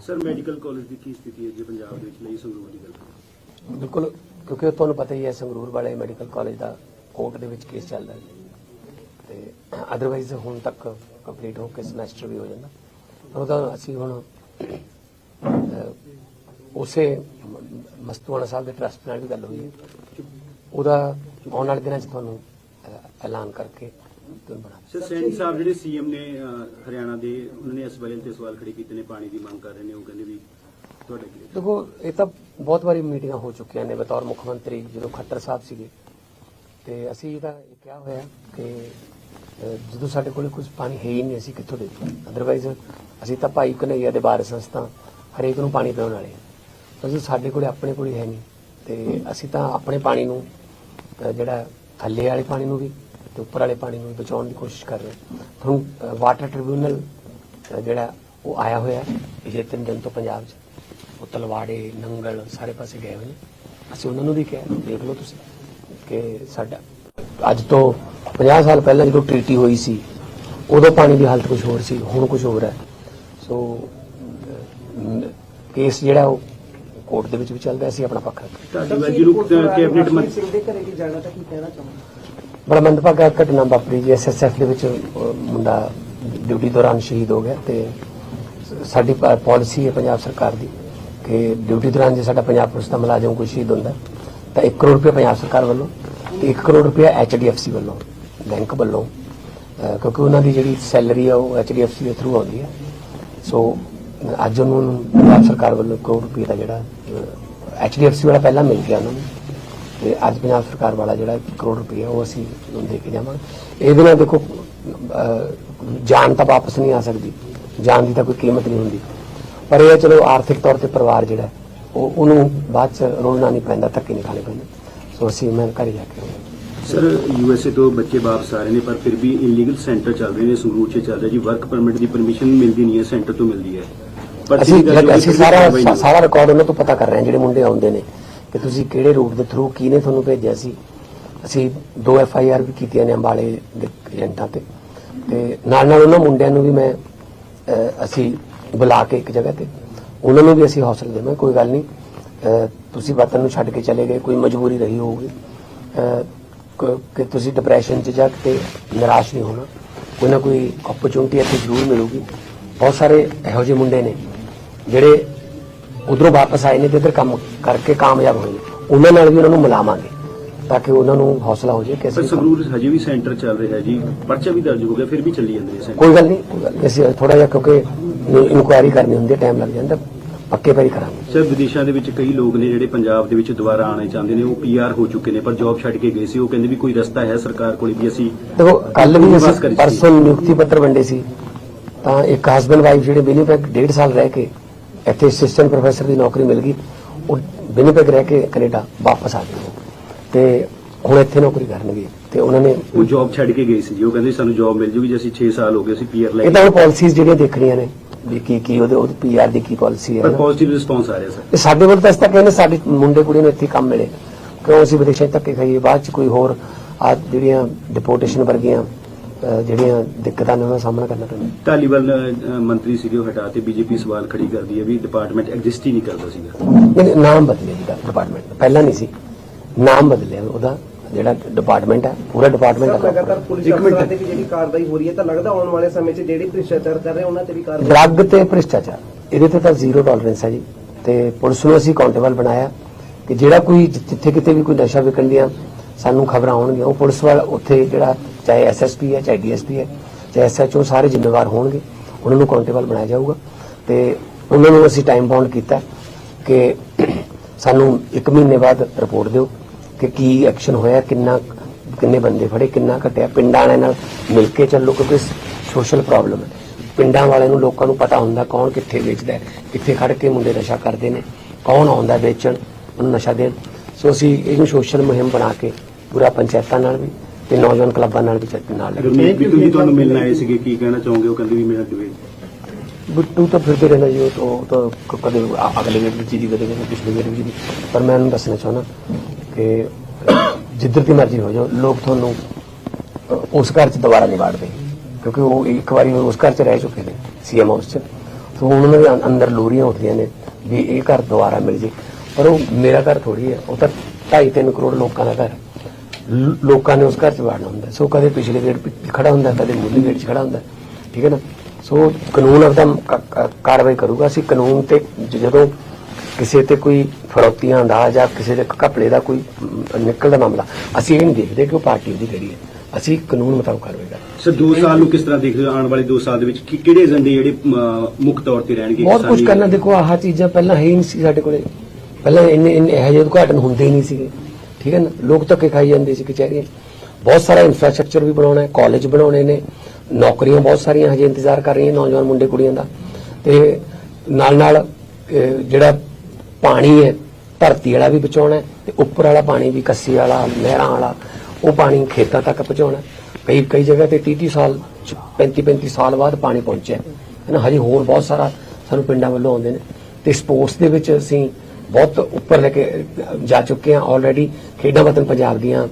sir medical college ਦੀ ਕੀ ਸਥਿਤੀ ਹੈ ਜੀ ਪੰਜਾਬ ਦੇ ਵਿੱਚ ਲਈ ਸੰਗਰੂਰ ਦੀ ਗੱਲ ਬਿਲਕੁਲ ਕਿਉਂਕਿ ਤੁਹਾਨੂੰ ਪਤਾ ਹੀ ਹੈ ਸੰਗਰੂਰ ਵਾਲੇ ਮੈਡੀਕਲ ਕਾਲਜ ਦਾ ਕੋਰਟ ਦੇ ਵਿੱਚ ਕੇਸ ਚੱਲਦਾ ਹੈ। ਤੇ ਅਦਰਵਾਈਜ਼ ਹੁਣ ਤੱਕ ਕੰਪਲੀਟ ਹੋ ਕੇ ਸਮੈਸਟਰ ਵੀ ਹੋ ਜਾਂਦਾ। ਉਹਦਾ ਅਸੀਂ ਹੁਣ ਉਸੇ ਮਸਤੂਆਣਾ ਸਾਹਿਬ ਦੇ ਟਰਸਟ ਨਾਲ ਵੀ ਗੱਲ ਹੋਈ ਹੈ। ਉਹਦਾ ਆਉਣ ਵਾਲੇ ਦਿਨਾਂ 'ਚ ਤੁਹਾਨੂੰ ਐਲਾਨ ਕਰਕੇ ਤੁਹਾਨੂੰ ਬਣਾ ਸਰ ਸੈਣੀ ਸਾਹਿਬ ਜਿਹੜੇ ਸੀਐਮ ਨੇ ਹਰਿਆਣਾ ਦੇ ਉਹਨਾਂ ਨੇ ਇਸ ਵੇਲੇ ਤੇ ਸਵਾਲ ਖੜੇ ਕੀਤੇ ਨੇ ਪਾਣੀ ਦੀ ਮੰਗ ਕਰ ਰਹੇ ਨੇ ਉਹ ਕਹਿੰਦੇ ਵੀ ਤੁਹਾਡਾ ਕੀ ਹੈ? ਦੇਖੋ ਇਹ ਤਾਂ ਬਹੁਤ ਵਾਰੀ ਮੀਟਿੰਗਾਂ ਹੋ ਚੁੱਕੀਆਂ ਨੇ ਬਤੌਰ ਮੁੱਖ ਮੰਤਰੀ ਜਦੋਂ ਖੱਟਰ ਸਾਹਿਬ ਸੀਗੇ। ਤੇ ਅਸੀਂ ਇਹਦਾ ਇਹ ਕਿਹਾ ਹੋਇਆ ਕਿ ਜਦੋਂ ਸਾਡੇ ਕੋਲੇ ਕੁਝ ਪਾਣੀ ਹੈ ਹੀ ਨਹੀਂ ਅਸੀਂ ਕਿੱਥੋਂ ਦੇ ਅਦਰਵਾਈਜ਼ ਅਸੀਂ ਤਾਂ ਭਾਈ ਕਨਈਆ ਦੇ ਬਾਰੇ ਸੰਸਥਾ ਹਰੇਕ ਨੂੰ ਪਾਣੀ ਪਿਲਾਉਣ ਵਾਲੇ ਹਾਂ ਸਾਡੇ ਕੋਲੇ ਆਪਣੇ ਕੋਲੇ ਹੈ ਨਹੀਂ। ਤੇ ਅਸੀਂ ਤਾਂ ਆਪਣੇ ਪਾਣੀ ਨੂੰ ਅਹ, ਜਿਹੜਾ ਥੱਲੇ ਵਾਲੇ ਪਾਣੀ ਨੂੰ ਵੀ ਤੇ ਉੱਪਰ ਵਾਲੇ ਪਾਣੀ ਨੂੰ ਵੀ ਬਚਾਉਣ ਦੀ ਕੋਸ਼ਿਸ਼ ਕਰ ਰਹੇ ਹਾਂ। ਹੁਣ ਵਾਟਰ ਟ੍ਰਿਬਿਊਨਲ ਜਿਹੜਾ ਉਹ ਆਇਆ ਹੋਇਆ ਹੈ ਪਿਛਲੇ ਤਿੰਨ ਦਿਨ ਤੋਂ ਪੰਜਾਬ 'ਚ। ਉਹ ਤਲਵਾੜੇ ਨੰਗਲ ਸਾਰੇ ਪਾਸੇ ਗਏ ਹੋਏ ਨੇ। ਅਸੀਂ ਉਹਨਾਂ ਨੂੰ ਵੀ ਕਿਹਾ ਦੇਖ ਲਓ ਤੁਸੀਂ ਕਿ ਸਾਡਾ ਅੱਜ ਤੋਂ 50 ਸਾਲ ਪਹਿਲਾਂ ਜਦੋਂ ਟ੍ਰੀਟੀ ਹੋਈ ਸੀ ਉਦੋਂ ਪਾਣੀ ਦੀ ਹਾਲਤ ਕੁਝ ਹੋਰ ਸੀ ਹੁਣ ਕੁਝ ਹੋਰ ਹੈ। ਸੋ ਕੇਸ ਜਿਹੜਾ ਉਹ ਕੋਰਟ ਦੇ ਵਿੱਚ ਵੀ ਚੱਲਦਾ ਅਸੀਂ ਆਪਣਾ ਪੱਖ ਰੱਖ ਤੁਹਾਡੀ ਵਾਰ ਜਿਹਨੂੰ ਕੈਬਨਿਟ ਮੰਤਰੀ ਸਿੰਘ ਦੇ ਘਰੇ ਵੀ ਜਾਣਾ ਤਾਂ ਕੀ ਕਹਿਣਾ ਚਾਹੁੰਦੇ ਬੜਾ ਮੰਦਭਾਗਾ ਘਟਨਾ ਵਾਪਰੀ ਜੀ ਐਸਐਸਐਫ ਦੇ ਵਿੱਚ ਮੁੰਡਾ ਡਿਊਟੀ ਦੌਰਾਨ ਸ਼ਹੀਦ ਹੋ ਗਿਆ ਤੇ ਸ- ਸਾਡੀ ਪਾਲਿਸੀ ਹੈ ਪੰਜਾਬ ਸਰਕਾਰ ਦੀ ਕਿ ਡਿਊਟੀ ਦੌਰਾਨ ਜੇ ਸਾਡਾ ਪੰਜਾਬ ਪੁਲਿਸ ਦਾ ਮੁਲਾਜ਼ਮ ਕੋਈ ਸ਼ਹੀਦ ਹੁੰਦਾ ਤਾਂ 1 ਕਰੋੜ ਰੁਪਏ ਪੰਜਾਬ ਸਰਕਾਰ ਵੱਲੋਂ ਤੇ 1 ਕਰੋੜ ਰੁਪਏ ਐਚਡੀਐਫਸੀ ਵੱਲੋਂ ਬੈਂਕ ਵੱਲੋਂ ਕਿਉਂਕਿ ਉਹਨਾਂ ਦੀ ਜਿਹੜੀ ਸੈਲਰੀ ਹੈ ਉਹ ਐਚਡੀਐਫਸੀ ਦੇ ਥਰੂ ਆਉਂਦੀ ਹੈ। ਸੋ ਅੱਜ ਉਹਨੂੰ ਪੰਜਾਬ ਸਰਕਾਰ ਵੱਲੋਂ ਕਰੋੜ ਰੁਪਏ ਦਾ ਜਿਹੜਾ ਐਚਡੀਐਫਸੀ ਵਾਲਾ ਪਹਿਲਾਂ ਮਿਲ ਗਿਆ ਉਹਨਾਂ ਨੂੰ। ਤੇ ਅੱਜ ਪੰਜਾਬ ਸਰਕਾਰ ਵਾਲਾ ਜਿਹੜਾ ਕਰੋੜ ਰੁਪਏ ਉਹ ਅਸੀਂ ਉਹਨੂੰ ਦੇ ਕੇ ਜਾਵਾਂਗੇ। ਇਹਦੇ ਨਾਲ ਦੇਖੋ ਅਹ, ਜਾਨ ਤਾਂ ਵਾਪਸ ਨਹੀਂ ਆ ਸਕਦੀ। ਜਾਨ ਦੀ ਤਾਂ ਕੋਈ ਕੀਮਤ ਨਹੀਂ ਹੁੰਦੀ। ਪਰ ਇਹ ਹੈ ਚਲੋ ਆਰਥਿਕ ਤੌਰ ਤੇ ਪਰਿਵਾਰ ਜਿਹੜਾ ਉਹ ਉਹਨੂੰ ਬਾਅਦ ਚ ਰੋਲਣਾ ਨਹੀਂ ਪੈਂਦਾ ਧੱਕੇ ਨਹੀਂ ਖਾਣੇ ਪੈਂਦੇ। ਸੋ ਅਸੀਂ ਮੈਂ ਘਰੇ ਜਾ ਕੇ ਸਰ ਯੂਐਸਏ ਤੋਂ ਬੱਚੇ ਵਾਪਸ ਆ ਰਹੇ ਨੇ ਪਰ ਫਿਰ ਵੀ ਇਲੀਗਲ ਸੈਂਟਰ ਚੱਲ ਰਹੇ ਨੇ ਸੰਗਰੂਰ 'ਚ ਚੱਲ ਰਿਹਾ ਜੀ ਵਰਕ ਪਰਮਿਟ ਦੀ ਪਰਮਿਸ਼ਨ ਮਿਲਦੀ ਨਹੀਂ ਹੈ ਸੈਂਟਰ ਤੋਂ ਮਿਲਦੀ ਹੈ। ਅਸੀਂ ਅਸੀਂ ਸਾਰਾ। ਸਾਰਾ ਰਿਕਾਰਡ ਉਹਨਾਂ ਤੋਂ ਪਤਾ ਕਰ ਰਹੇ ਹਾਂ ਜਿਹੜੇ ਮੁੰਡੇ ਆਉਂਦੇ ਨੇ ਕਿ ਤੁਸੀਂ ਕਿਹੜੇ ਰੂਟ ਦੇ ਥਰੂ ਕਿਹਨੇ ਤੁਹਾਨੂੰ ਭੇਜਿਆ ਸੀ। ਅਸੀਂ ਦੋ ਐਫ ਆਈ ਆਰ ਵੀ ਕੀਤੀਆਂ ਨੇ ਅੰਬਾਲੇ ਦੇ ਏਜੰਟਾਂ ਤੇ। ਤੇ ਨਾਲ ਨਾਲ ਉਹਨਾਂ ਮੁੰਡਿਆਂ ਨੂੰ ਵੀ ਮੈਂ ਅਸੀਂ ਬੁਲਾ ਕੇ ਇੱਕ ਜਗ੍ਹਾ ਤੇ ਉਹਨਾਂ ਨੂੰ ਵੀ ਅਸੀਂ ਹੌਸਲਾ ਦੇਵਾਂ ਕੋਈ ਗੱਲ ਨਹੀਂ। ਤੁਸੀਂ ਵਤਨ ਨੂੰ ਛੱਡ ਕੇ ਚਲੇ ਗਏ ਕੋਈ ਮਜਬੂਰੀ ਰਹੀ ਹੋਊਗੀ। ਕਿ ਤੁਸੀਂ ਡਿਪਰੈਸ਼ਨ 'ਚ ਜਾ ਕੇ ਨਿਰਾਸ਼ ਨਹੀਂ ਹੋਣਾ। ਕੋਈ ਨਾ ਕੋਈ ਓਪਰਚੁਨਿਟੀ ਇੱਥੇ ਜ਼ਰੂਰ ਮਿਲੂਗੀ। ਬਹੁਤ ਸਾਰੇ ਇਹੋ ਜਿਹੇ ਮੁੰਡੇ ਨੇ ਜਿਹੜੇ ਉਧਰੋਂ ਵਾਪਸ ਆਏ ਨੇ ਤੇ ਇੱਧਰ ਕੰਮ ਕਰਕੇ ਕਾਮਯਾਬ ਹੋਏ ਨੇ ਉਹਨਾਂ ਨਾਲ ਵੀ ਉਹਨਾਂ ਨੂੰ ਮਿਲਾਵਾਂਗੇ ਤਾਂ ਕਿ ਉਹਨਾਂ ਨੂੰ ਹੌਸਲਾ ਹੋ ਜਾਏ ਕਿ ਅਸੀਂ ਸੰਗਰੂਰ ਹਜੇ ਵੀ ਸੈਂਟਰ ਚੱਲ ਰਿਹਾ ਜੀ ਪਰਚਾ ਵੀ ਦਰਜ ਹੋ ਗਿਆ ਫਿਰ ਵੀ ਚੱਲੀ ਜਾਂਦੇ ਨੇ ਕੋਈ ਗੱਲ ਨਹੀਂ ਕੋਈ ਗੱਲ ਨਹੀਂ। ਅਸੀਂ ਥੋੜਾ ਜਿਹਾ ਕਿਉਂਕਿ ਇਨਕੁਆਇਰੀ ਕਰਨੀ ਹੁੰਦੀ ਹੈ ਟਾਈਮ ਲੱਗ ਜਾਂਦਾ ਪੱਕੇ ਪੈਰੀ ਕਰਾਂਗੇ ਸਰ ਵਿਦੇਸ਼ਾਂ ਦੇ ਵਿੱਚ ਕਈ ਲੋਕ ਨੇ ਜਿਹੜੇ ਪੰਜਾਬ ਦੇ ਵਿੱਚ ਦੁਬਾਰਾ ਆਉਣਾ ਚਾਹੁੰਦੇ ਨੇ ਉਹ ਪੀਆਰ ਹੋ ਚੁੱਕੇ ਨੇ ਪਰ ਜੌਬ ਛੱਡ ਕੇ ਗਏ ਸੀ ਉਹ ਕਹਿੰਦੇ ਵੀ ਕੋਈ ਰਸਤਾ ਹੈ ਸਰਕਾਰ ਕੋਲ ਵੀ ਅਸੀਂ ਦੇਖੋ ਕੱਲ ਵੀ ਅਸੀਂ। ਪਰਸੋਂ ਨਿਯੁਕਤੀ ਪੱਤਰ ਵੰਡੇ ਸੀ ਤਾਂ ਇੱਕ ਹਸਬੰਡ ਵਾਈਫ ਜਿਹੜੇ ਬੇਨੀਫਿਕ ਡੇਢ ਸਾਲ ਰਹਿ ਕੇ ਇੱਥੇ ਅਸਿਸਟੈਂਟ ਪ੍ਰੋਫੈਸਰ ਦੀ ਨੌਕਰੀ ਮਿਲ ਗਈ ਉਹ ਵਿਨੀਪੈਗ ਰਹਿ ਕੇ ਕੈਨੇਡਾ ਵਾਪਸ ਆ ਗਏ ਉਹ। ਤੇ ਹੁਣ ਇੱਥੇ ਨੌਕਰੀ ਕਰਨਗੇ ਤੇ ਉਹਨਾਂ ਨੇ ਉਹ ਜੌਬ ਛੱਡ ਕੇ ਗਏ ਸੀ ਜੀ ਉਹ ਕਹਿੰਦੇ ਸਾਨੂੰ ਜੌਬ ਮਿਲ ਜੂਗੀ ਜੇ ਅਸੀਂ 6 ਸਾਲ ਹੋ ਗਏ ਅਸੀਂ ਪੀਆਰ ਲੈ ਇਹ ਤਾਂ ਹੁਣ ਪਾਲਿਸੀਜ਼ ਜਿਹੜੀਆਂ ਦੇਖਣੀਆਂ ਨੇ ਵੀ ਕੀ ਕੀ ਉਹਦੇ ਉਹਦੇ ਪੀਆਰ ਦੀ ਕੀ ਪਾਲਿਸੀ ਹੈ ਪਰ। ਪੋਜ਼ਿਟਿਵ ਰਿਸਪੌਂਸ ਆ ਰਿਹਾ ਸਰ ਇਹ ਸਾਡੇ ਵੱਲ ਤਾਂ ਇਸ ਤੱਕ ਕਹਿੰਦੇ ਸਾਡੇ ਮੁੰਡੇ ਕੁੜੀ ਨੂੰ ਇੱਥੇ ਕੰਮ ਮਿਲੇ ਕਿਉਂ ਅਸੀਂ ਵਿਦੇਸ਼ਾਂ ਧੱਕੇ ਖਾਈਏ ਬਾਅਦ ਚ ਕੋਈ ਹੋਰ ਆ ਜਿਹੜੀਆਂ ਡਿਪੋਰਟੇਸ਼ਨ ਵਰਗੀਆਂ ਜਿਹੜੀਆਂ ਦਿੱਕਤਾਂ ਨੇ ਉਹਨਾਂ ਦਾ ਸਾਹਮਣਾ ਕਰਨਾ ਪੈਂਦਾ। ਧਾਲੀਵਾਲ ਅ, ਮੰਤਰੀ ਸੀਗੇ ਉਹ ਹਟਾ ਤੇ ਬੀਜੇਪੀ ਸਵਾਲ ਖੜੀ ਕਰਦੀ ਹੈ ਵੀ ਡਿਪਾਰਟਮੈਂਟ ਐਗਜ਼ਿਸਟ ਹੀ ਨਹੀਂ ਕਰਦਾ ਸੀਗਾ। ਨਹੀਂ, ਨਹੀਂ, ਨਾਮ ਬਦਲਿਆ ਜੀ ਡਿਪਾਰਟਮੈਂਟ ਪਹਿਲਾਂ ਨਹੀਂ ਸੀ। ਨਾਮ ਬਦਲਿਆ ਉਹਦਾ ਜਿਹੜਾ ਡਿਪਾਰਟਮੈਂਟ ਹੈ ਪੂਰਾ ਡਿਪਾਰਟਮੈਂਟ ਸਰ ਲਗਾਤਾਰ ਪੁਲਿਸ ਇੱਕ ਮਿੰਟ। ਅਫਸਰਾਂ ਤੇ ਵੀ ਜਿਹੜੀ ਕਾਰਵਾਈ ਹੋ ਰਹੀ ਹੈ ਤਾਂ ਲੱਗਦਾ ਆਉਣ ਵਾਲੇ ਸਮੇਂ 'ਚ ਜਿਹੜੇ ਭ੍ਰਿਸ਼ਟਾਚਾਰ ਕਰ ਰਹੇ ਉਹਨਾਂ ਤੇ ਵੀ ਕਾਰਵਾਈ ਡਰੱਗ ਤੇ ਭ੍ਰਿਸ਼ਟਾਚਾਰ। ਇਹਦੇ ਤੇ ਤਾਂ ਜ਼ੀਰੋ ਟੋਲਰੈਂਸ ਹੈ ਜੀ। ਤੇ ਪੁਲਿਸ ਨੂੰ ਅਸੀਂ ਕਾਊਂਟੇਬਲ ਬਣਾਇਆ ਕਿ ਜਿਹੜਾ ਕੋਈ ਜਿ- ਜਿੱਥੇ ਕਿਤੇ ਵੀ ਕੋਈ ਨਸ਼ਾ ਵਿਕਣ ਦੀਆਂ ਸਾਨੂੰ ਖਬਰਾਂ ਆਉਣਗੀਆਂ ਉਹ ਪੁਲਿਸ ਵਾਲਾ ਉੱਥੇ ਜਿਹੜਾ ਚਾਹੇ ਐਸਐਸਪੀ ਹੈ, ਚਾਹੇ ਡੀਐਸਪੀ ਹੈ, ਚਾਹੇ ਐਸਐਚਓ ਸਾਰੇ ਜ਼ਿੰਮੇਵਾਰ ਹੋਣਗੇ। ਉਹਨਾਂ ਨੂੰ ਕਾਊਂਟੇਬਲ ਬਣਾਇਆ ਜਾਊਗਾ। ਤੇ ਉਹਨਾਂ ਨੂੰ ਅਸੀਂ ਟਾਈਮ ਬਾਉਂਡ ਕੀਤਾ ਕਿ ਸਾਨੂੰ 1 ਮਹੀਨੇ ਬਾਅਦ ਰਿਪੋਰਟ ਦਿਓ ਕਿ ਕੀ ਐਕਸ਼ਨ ਹੋਇਆ, ਕਿੰਨਾ, ਕਿੰਨੇ ਬੰਦੇ ਫੜੇ, ਕਿੰਨਾ ਘਟਿਆ। ਪਿੰਡਾਂ ਵਾਲਿਆਂ ਨਾਲ ਮਿਲ ਕੇ ਚੱਲੋ, ਕਿਉਂਕਿ ਸੋਸ਼ਲ ਪ੍ਰੋਬਲਮ ਹੈ। ਪਿੰਡਾਂ ਵਾਲਿਆਂ ਨੂੰ ਲੋਕਾਂ ਨੂੰ ਪਤਾ ਹੁੰਦਾ ਕੌਣ ਕਿੱਥੇ ਵੇਚਦਾ ਕਿੱਥੇ ਖੜ ਕੇ ਮੁੰਡੇ ਨਸ਼ਾ ਕਰਦੇ ਨੇ, ਕੌਣ ਆਉਂਦਾ ਵੇਚਣ, ਉਹਨੂੰ ਨਸ਼ਾ ਦੇਣ। ਸੋ ਅਸੀਂ ਇਹਨੂੰ ਸੋਸ਼ਲ ਮੁਹਿੰਮ ਬਣਾ ਕੇ ਪੂਰਾ ਪੰਚਾਇਤਾਂ ਨਾਲ ਵੀ ਤੇ ਨੌਜਵਾਨ ਕਲੱਬਾਂ ਨਾਲ ਵੀ ਚੱਲ- ਨਾਲ ਲੈ ਕੇ ਗੁਰਮੀਤ ਬਿੱਟੂ ਜੀ ਤੁਹਾਨੂੰ ਮਿਲਣ ਆਏ ਸੀਗੇ ਕੀ ਕਹਿਣਾ ਚਾਹੋਗੇ? ਉਹ ਕਹਿੰਦੇ ਵੀ ਮੇਰਾ ਡਿਵੇ ਬਿੱਟੂ ਤਾਂ ਫਿਰਦੇ ਰਹਿਣਾ ਜੀ ਉਹ ਤਾਂ- ਉਹ ਤਾਂ ਕ- ਕਦੇ ਅਗਲੇ ਵੇਲੇ ਵਿੱਚ ਜੀ ਕਦੇ ਕਦੇ ਪਿਛਲੇ ਵੇਲੇ ਵਿੱਚ ਜੀ ਪਰ ਮੈਂ ਉਹਨੂੰ ਦੱਸਣਾ ਚਾਹੁੰਦਾ ਕਿ ਜਿੱਧਰ ਦੀ ਮਰਜ਼ੀ ਹੋ ਜਾਓ ਲੋਕ ਤੁਹਾਨੂੰ ਉਸ ਘਰ 'ਚ ਦੁਬਾਰਾ ਨਹੀਂ ਵਾੜਦੇ ਕਿਉਂਕਿ ਉਹ ਇੱਕ ਵਾਰੀ ਉਸ ਘਰ 'ਚ ਰਹਿ ਚੁੱਕੇ ਨੇ ਸੀਐਮ ਹਾਊਸ 'ਚ। ਸੋ ਉਹਨਾਂ ਦੇ ਅੰ- ਅੰਦਰ ਲੋਰੀਆਂ ਉੱਠਦੀਆਂ ਨੇ ਵੀ ਇਹ ਘਰ ਦੁਬਾਰਾ ਮਿਲ ਜੇ। ਪਰ ਉਹ ਮੇਰਾ ਘਰ ਥੋੜੀ ਹੈ ਉਹ ਤਾਂ 2.5 ਕਰੋੜ ਲੋਕਾਂ ਦਾ ਘਰ ਹੈ। ਲੋਕਾਂ ਨੇ ਉਸ ਘਰ 'ਚ ਵੜਨਾ ਹੁੰਦਾ। ਸੋ ਕਦੇ ਪਿਛਲੇ ਗੇਟ 'ਤੇ ਖੜਾ ਹੁੰਦਾ ਕਦੇ ਮੁੱਢਲੇ ਗੇਟ 'ਚ ਖੜਾ ਹੁੰਦਾ। ਠੀਕ ਹੈ ਨਾ? ਸੋ ਕਾਨੂੰਨ ਆਪਦਾ ਕਾਰਵਾਈ ਕਰੂਗਾ। ਅਸੀਂ ਕਾਨੂੰਨ ਤੇ ਜਦੋਂ ਕਿਸੇ ਤੇ ਕੋਈ ਫਰੋਤੀਆਂ ਦਾ ਜਾਂ ਕਿਸੇ ਦੇ ਘਪਲੇ ਦਾ ਕੋਈ ਨਿਕਲਦਾ ਮਾਮਲਾ ਅਸੀਂ ਇਹ ਨਹੀਂ ਦੇਖਦੇ ਕਿ ਉਹ ਪਾਰਟੀ ਉਹਦੀ ਕਿਹੜੀ ਹੈ। ਅਸੀਂ ਕਾਨੂੰਨ ਮੁਤਾਬਕ ਕਾਰਵਾਈ ਕਰਾਂਗੇ। ਸਰ 2 ਸਾਲ ਨੂੰ ਕਿਸ ਤਰ੍ਹਾਂ ਦੇਖਦੇ ਹੋ? ਆਉਣ ਵਾਲੇ 2 ਸਾਲ ਦੇ ਵਿੱਚ ਕੀ- ਕਿਹੜੇ ਏਜੰਡੇ ਜਿਹੜੇ ਮੁੱਖ ਤੌਰ ਤੇ ਰਹਿਣਗੇ ਬਹੁਤ ਕੁਝ ਕਰਨਾ। ਦੇਖੋ ਆਹ ਚੀਜ਼ਾਂ ਪਹਿਲਾਂ ਹੈ ਹੀ ਨਹੀਂ ਸੀ ਸਾਡੇ ਕੋਲੇ। ਪਹਿਲਾਂ ਇੰਨੇ ਇੰਨੇ ਇਹੋ ਜਿਹੇ ਉਦਘਾਟਨ ਹੁੰਦੇ ਹੀ ਨਹੀਂ ਸੀਗੇ। ਠੀਕ ਹੈ ਨਾ? ਲੋਕ ਧੱਕੇ ਖਾਈ ਜਾਂਦੇ ਸੀ ਕਚਹਿਰੀਆਂ 'ਚ। ਬਹੁਤ ਸਾਰਾ ਇਨਫਰਾਸਟ੍ਰਕਚਰ ਵੀ ਬਣਾਉਣਾ ਹੈ ਕਾਲਜ ਬਣਾਉਣੇ ਨੇ, ਨੌਕਰੀਆਂ ਬਹੁਤ ਸਾਰੀਆਂ ਹਜੇ ਇੰਤਜ਼ਾਰ ਕਰ ਰਹੀਆਂ ਨੌਜਵਾਨ ਮੁੰਡੇ ਕੁੜੀਆਂ ਦਾ। ਤੇ ਨਾਲ ਨਾਲ ਜਿਹੜਾ ਪਾਣੀ ਹੈ, ਧਰਤੀ ਵਾਲਾ ਵੀ ਬਚਾਉਣਾ ਹੈ ਤੇ ਉੱਪਰ ਵਾਲਾ ਪਾਣੀ ਵੀ, ਕੱਸੀ ਵਾਲਾ, ਨਹਿਰਾਂ ਵਾਲਾ, ਉਹ ਪਾਣੀ ਖੇਤਾਂ ਤੱਕ ਪਹੁੰਚਾਉਣਾ ਕਈ ਕਈ ਜਗ੍ਹਾ ਤੇ 30 30 ਸਾਲ 35 35 ਸਾਲ ਬਾਅਦ ਪਾਣੀ ਪਹੁੰਚਿਆ ਹੈ। ਨਾ ਹਜੇ ਹੋਰ ਬਹੁਤ ਸਾਰਾ ਸਾਨੂੰ ਪਿੰਡਾਂ ਵੱਲੋਂ ਆਉਂਦੇ ਨੇ। ਤੇ ਸਪੋਰਟਸ ਦੇ ਵਿੱਚ ਅਸੀਂ ਬਹੁਤ ਉੱਪਰ ਲੈ ਕੇ ਜਾ ਚੁੱਕੇ ਹਾਂ ਆਲਰੇਡੀ ਖੇਡਾਂ ਵਤਨ ਪੰਜਾਬ ਦੀਆਂ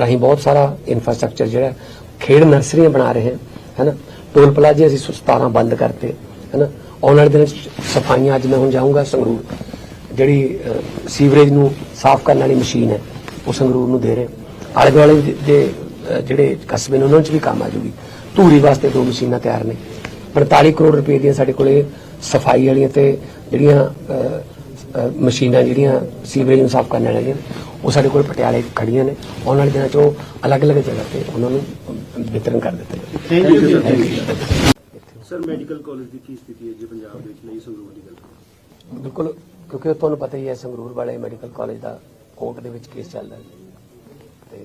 ਰਾਹੀਂ ਬਹੁਤ ਸਾਰਾ ਇਨਫਰਾਸਟ੍ਰਕਚਰ ਜਿਹੜਾ, ਖੇਡ ਨਰਸਰੀਆਂ ਬਣਾ ਰਹੇ ਹਾਂ ਹੈਨਾ? ਟੋਲ ਪਲਾਜ਼ੇ ਅਸੀਂ 17 ਬੰਦ ਕਰਤੇ, ਹੈਨਾ? ਆਉਣ ਵਾਲੇ ਦਿਨਾਂ 'ਚ ਸਫਾਈਆਂ, ਅੱਜ ਮੈਂ ਹੁਣ ਜਾਊਂਗਾ ਸੰਗਰੂਰ। ਜਿਹੜੀ ਸੀਵਰੇਜ ਨੂੰ ਸਾਫ਼ ਕਰਨ ਵਾਲੀ ਮਸ਼ੀਨ ਹੈ, ਉਹ ਸੰਗਰੂਰ ਨੂੰ ਦੇ ਰਹੇ ਆਲੇ ਦੁਆਲੇ ਦੇ- ਜਿਹੜੇ ਕਸਬੇ ਨੇ, ਉਹਨਾਂ 'ਚ ਵੀ ਕੰਮ ਆ ਜੂਗੀ। ਧੂਰੀ ਵਾਸਤੇ ਦੋ ਮਸ਼ੀਨਾਂ ਤਿਆਰ ਨੇ। 45 ਕਰੋੜ ਰੁਪਏ ਦੀਆਂ ਸਾਡੇ ਕੋਲੇ ਸਫ਼ਾਈ ਵਾਲੀਆਂ ਤੇ ਜਿਹੜੀਆਂ ਮਸ਼ੀਨਾਂ ਜਿਹੜੀਆਂ ਸੀਵਰੇਜ ਨੂੰ ਸਾਫ਼ ਕਰਨ ਵਾਲੀਆਂ ਉਹ ਸਾਡੇ ਕੋਲ ਪਟਿਆਲੇ ਖੜੀਆਂ ਨੇ। ਆਉਣ ਵਾਲੇ ਦਿਨਾਂ 'ਚ ਉਹ ਅਲੱਗ-ਅਲੱਗ ਜਗ੍ਹਾ ਤੇ ਉਹਨਾਂ ਨੂੰ ਵਿਤਰਨ ਕਰ ਦਿੱਤੇ ਯੂ ਸਰ ਮੈਡੀਕਲ ਕਾਲਜ ਦੀ ਕੀ ਸਥਿਤੀ ਹੈ ਜੀ ਪੰਜਾਬ ਦੇ ਵਿੱਚ ਲਈ ਸੰਗਰੂਰ ਦੀ ਗੱਲ। ਬਿਲਕੁਲ ਕਿਉਂਕਿ ਤੁਹਾਨੂੰ ਪਤਾ ਹੀ ਹੈ ਸੰਗਰੂਰ ਵਾਲੇ ਮੈਡੀਕਲ ਕਾਲਜ ਦਾ ਕੋਰਟ ਦੇ ਵਿੱਚ ਕੇਸ ਚੱਲਦਾ ਹੈ। ਤੇ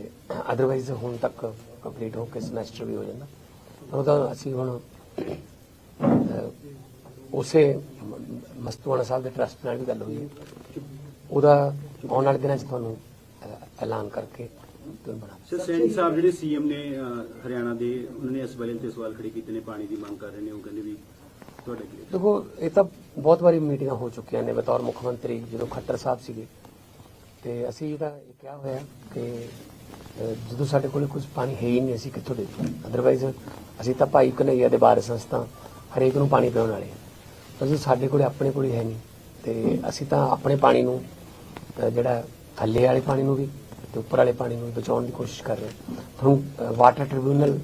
ਅਦਰਵਾਈਜ਼ ਹੁਣ ਤੱਕ ਕੰਪਲੀਟ ਹੋ ਕੇ ਸਮੈਸਟਰ ਵੀ ਹੋ ਜਾਂਦਾ। ਉਹਦਾ ਅਸੀਂ ਹੁਣ ਉਸੇ ਮਸਤੂਆਣਾ ਸਾਹਿਬ ਦੇ ਟਰਸਟ ਨਾਲ ਵੀ ਗੱਲ ਹੋਈ ਹੈ। ਉਹਦਾ ਆਉਣ ਵਾਲੇ ਦਿਨਾਂ 'ਚ ਤੁਹਾਨੂੰ ਐਲਾਨ ਕਰਕੇ ਤੁਹਾਨੂੰ ਬਣਾ। ਸਰ ਸੈਣੀ ਸਾਹਿਬ ਜਿਹੜੇ ਸੀਐਮ ਨੇ ਹਰਿਆਣਾ ਦੇ ਉਹਨਾਂ ਨੇ ਇਸ ਵੇਲੇ ਤੇ ਸਵਾਲ ਖੜੇ ਕੀਤੇ ਨੇ ਪਾਣੀ ਦੀ ਮੰਗ ਕਰ ਰਹੇ ਨੇ ਉਹ ਕਹਿੰਦੇ ਵੀ ਤੁਹਾਡਾ ਕੀ ਹੈ? ਦੇਖੋ ਇਹ ਤਾਂ ਬਹੁਤ ਵਾਰੀ ਮੀਟਿੰਗਾਂ ਹੋ ਚੁੱਕੀਆਂ ਨੇ ਬਤੌਰ ਮੁੱਖ ਮੰਤਰੀ ਜਦੋਂ ਖੱਟਰ ਸਾਹਿਬ ਸੀਗੇ। ਤੇ ਅਸੀਂ ਇਹਦਾ ਇਹ ਕਿਹਾ ਹੋਇਆ ਕਿ ਜਦੋਂ ਸਾਡੇ ਕੋਲ ਕੁਝ ਪਾਣੀ ਹੈ ਹੀ ਨਹੀਂ ਅਸੀਂ ਕਿੱਥੋਂ ਦੇ ਅਦਰਵਾਈਜ਼ ਅਸੀਂ ਤਾਂ ਭਾਈ ਕਨਈਆ ਦੇ ਬਾਰੇ ਸੰਸਥਾ ਹਰੇਕ ਨੂੰ ਪਾਣੀ ਪਿਆਉਣ ਵਾਲੇ ਹਾਂ ਸਾਡੇ ਕੋਲੇ ਆਪਣੇ ਕੋਲ ਹੈ ਨਹੀਂ। ਤੇ ਅਸੀਂ ਤਾਂ ਆਪਣੇ ਪਾਣੀ ਨੂੰ ਅਹ, ਜਿਹੜਾ ਥੱਲੇ ਵਾਲੇ ਪਾਣੀ ਨੂੰ ਵੀ ਤੇ ਉੱਪਰ ਵਾਲੇ ਪਾਣੀ ਨੂੰ ਵੀ ਬਚਾਉਣ ਦੀ ਕੋਸ਼ਿਸ਼ ਕਰ ਰਹੇ ਹਾਂ। ਹੁਣ ਵਾਟਰ ਟ੍ਰਿਬਿਊਨਲ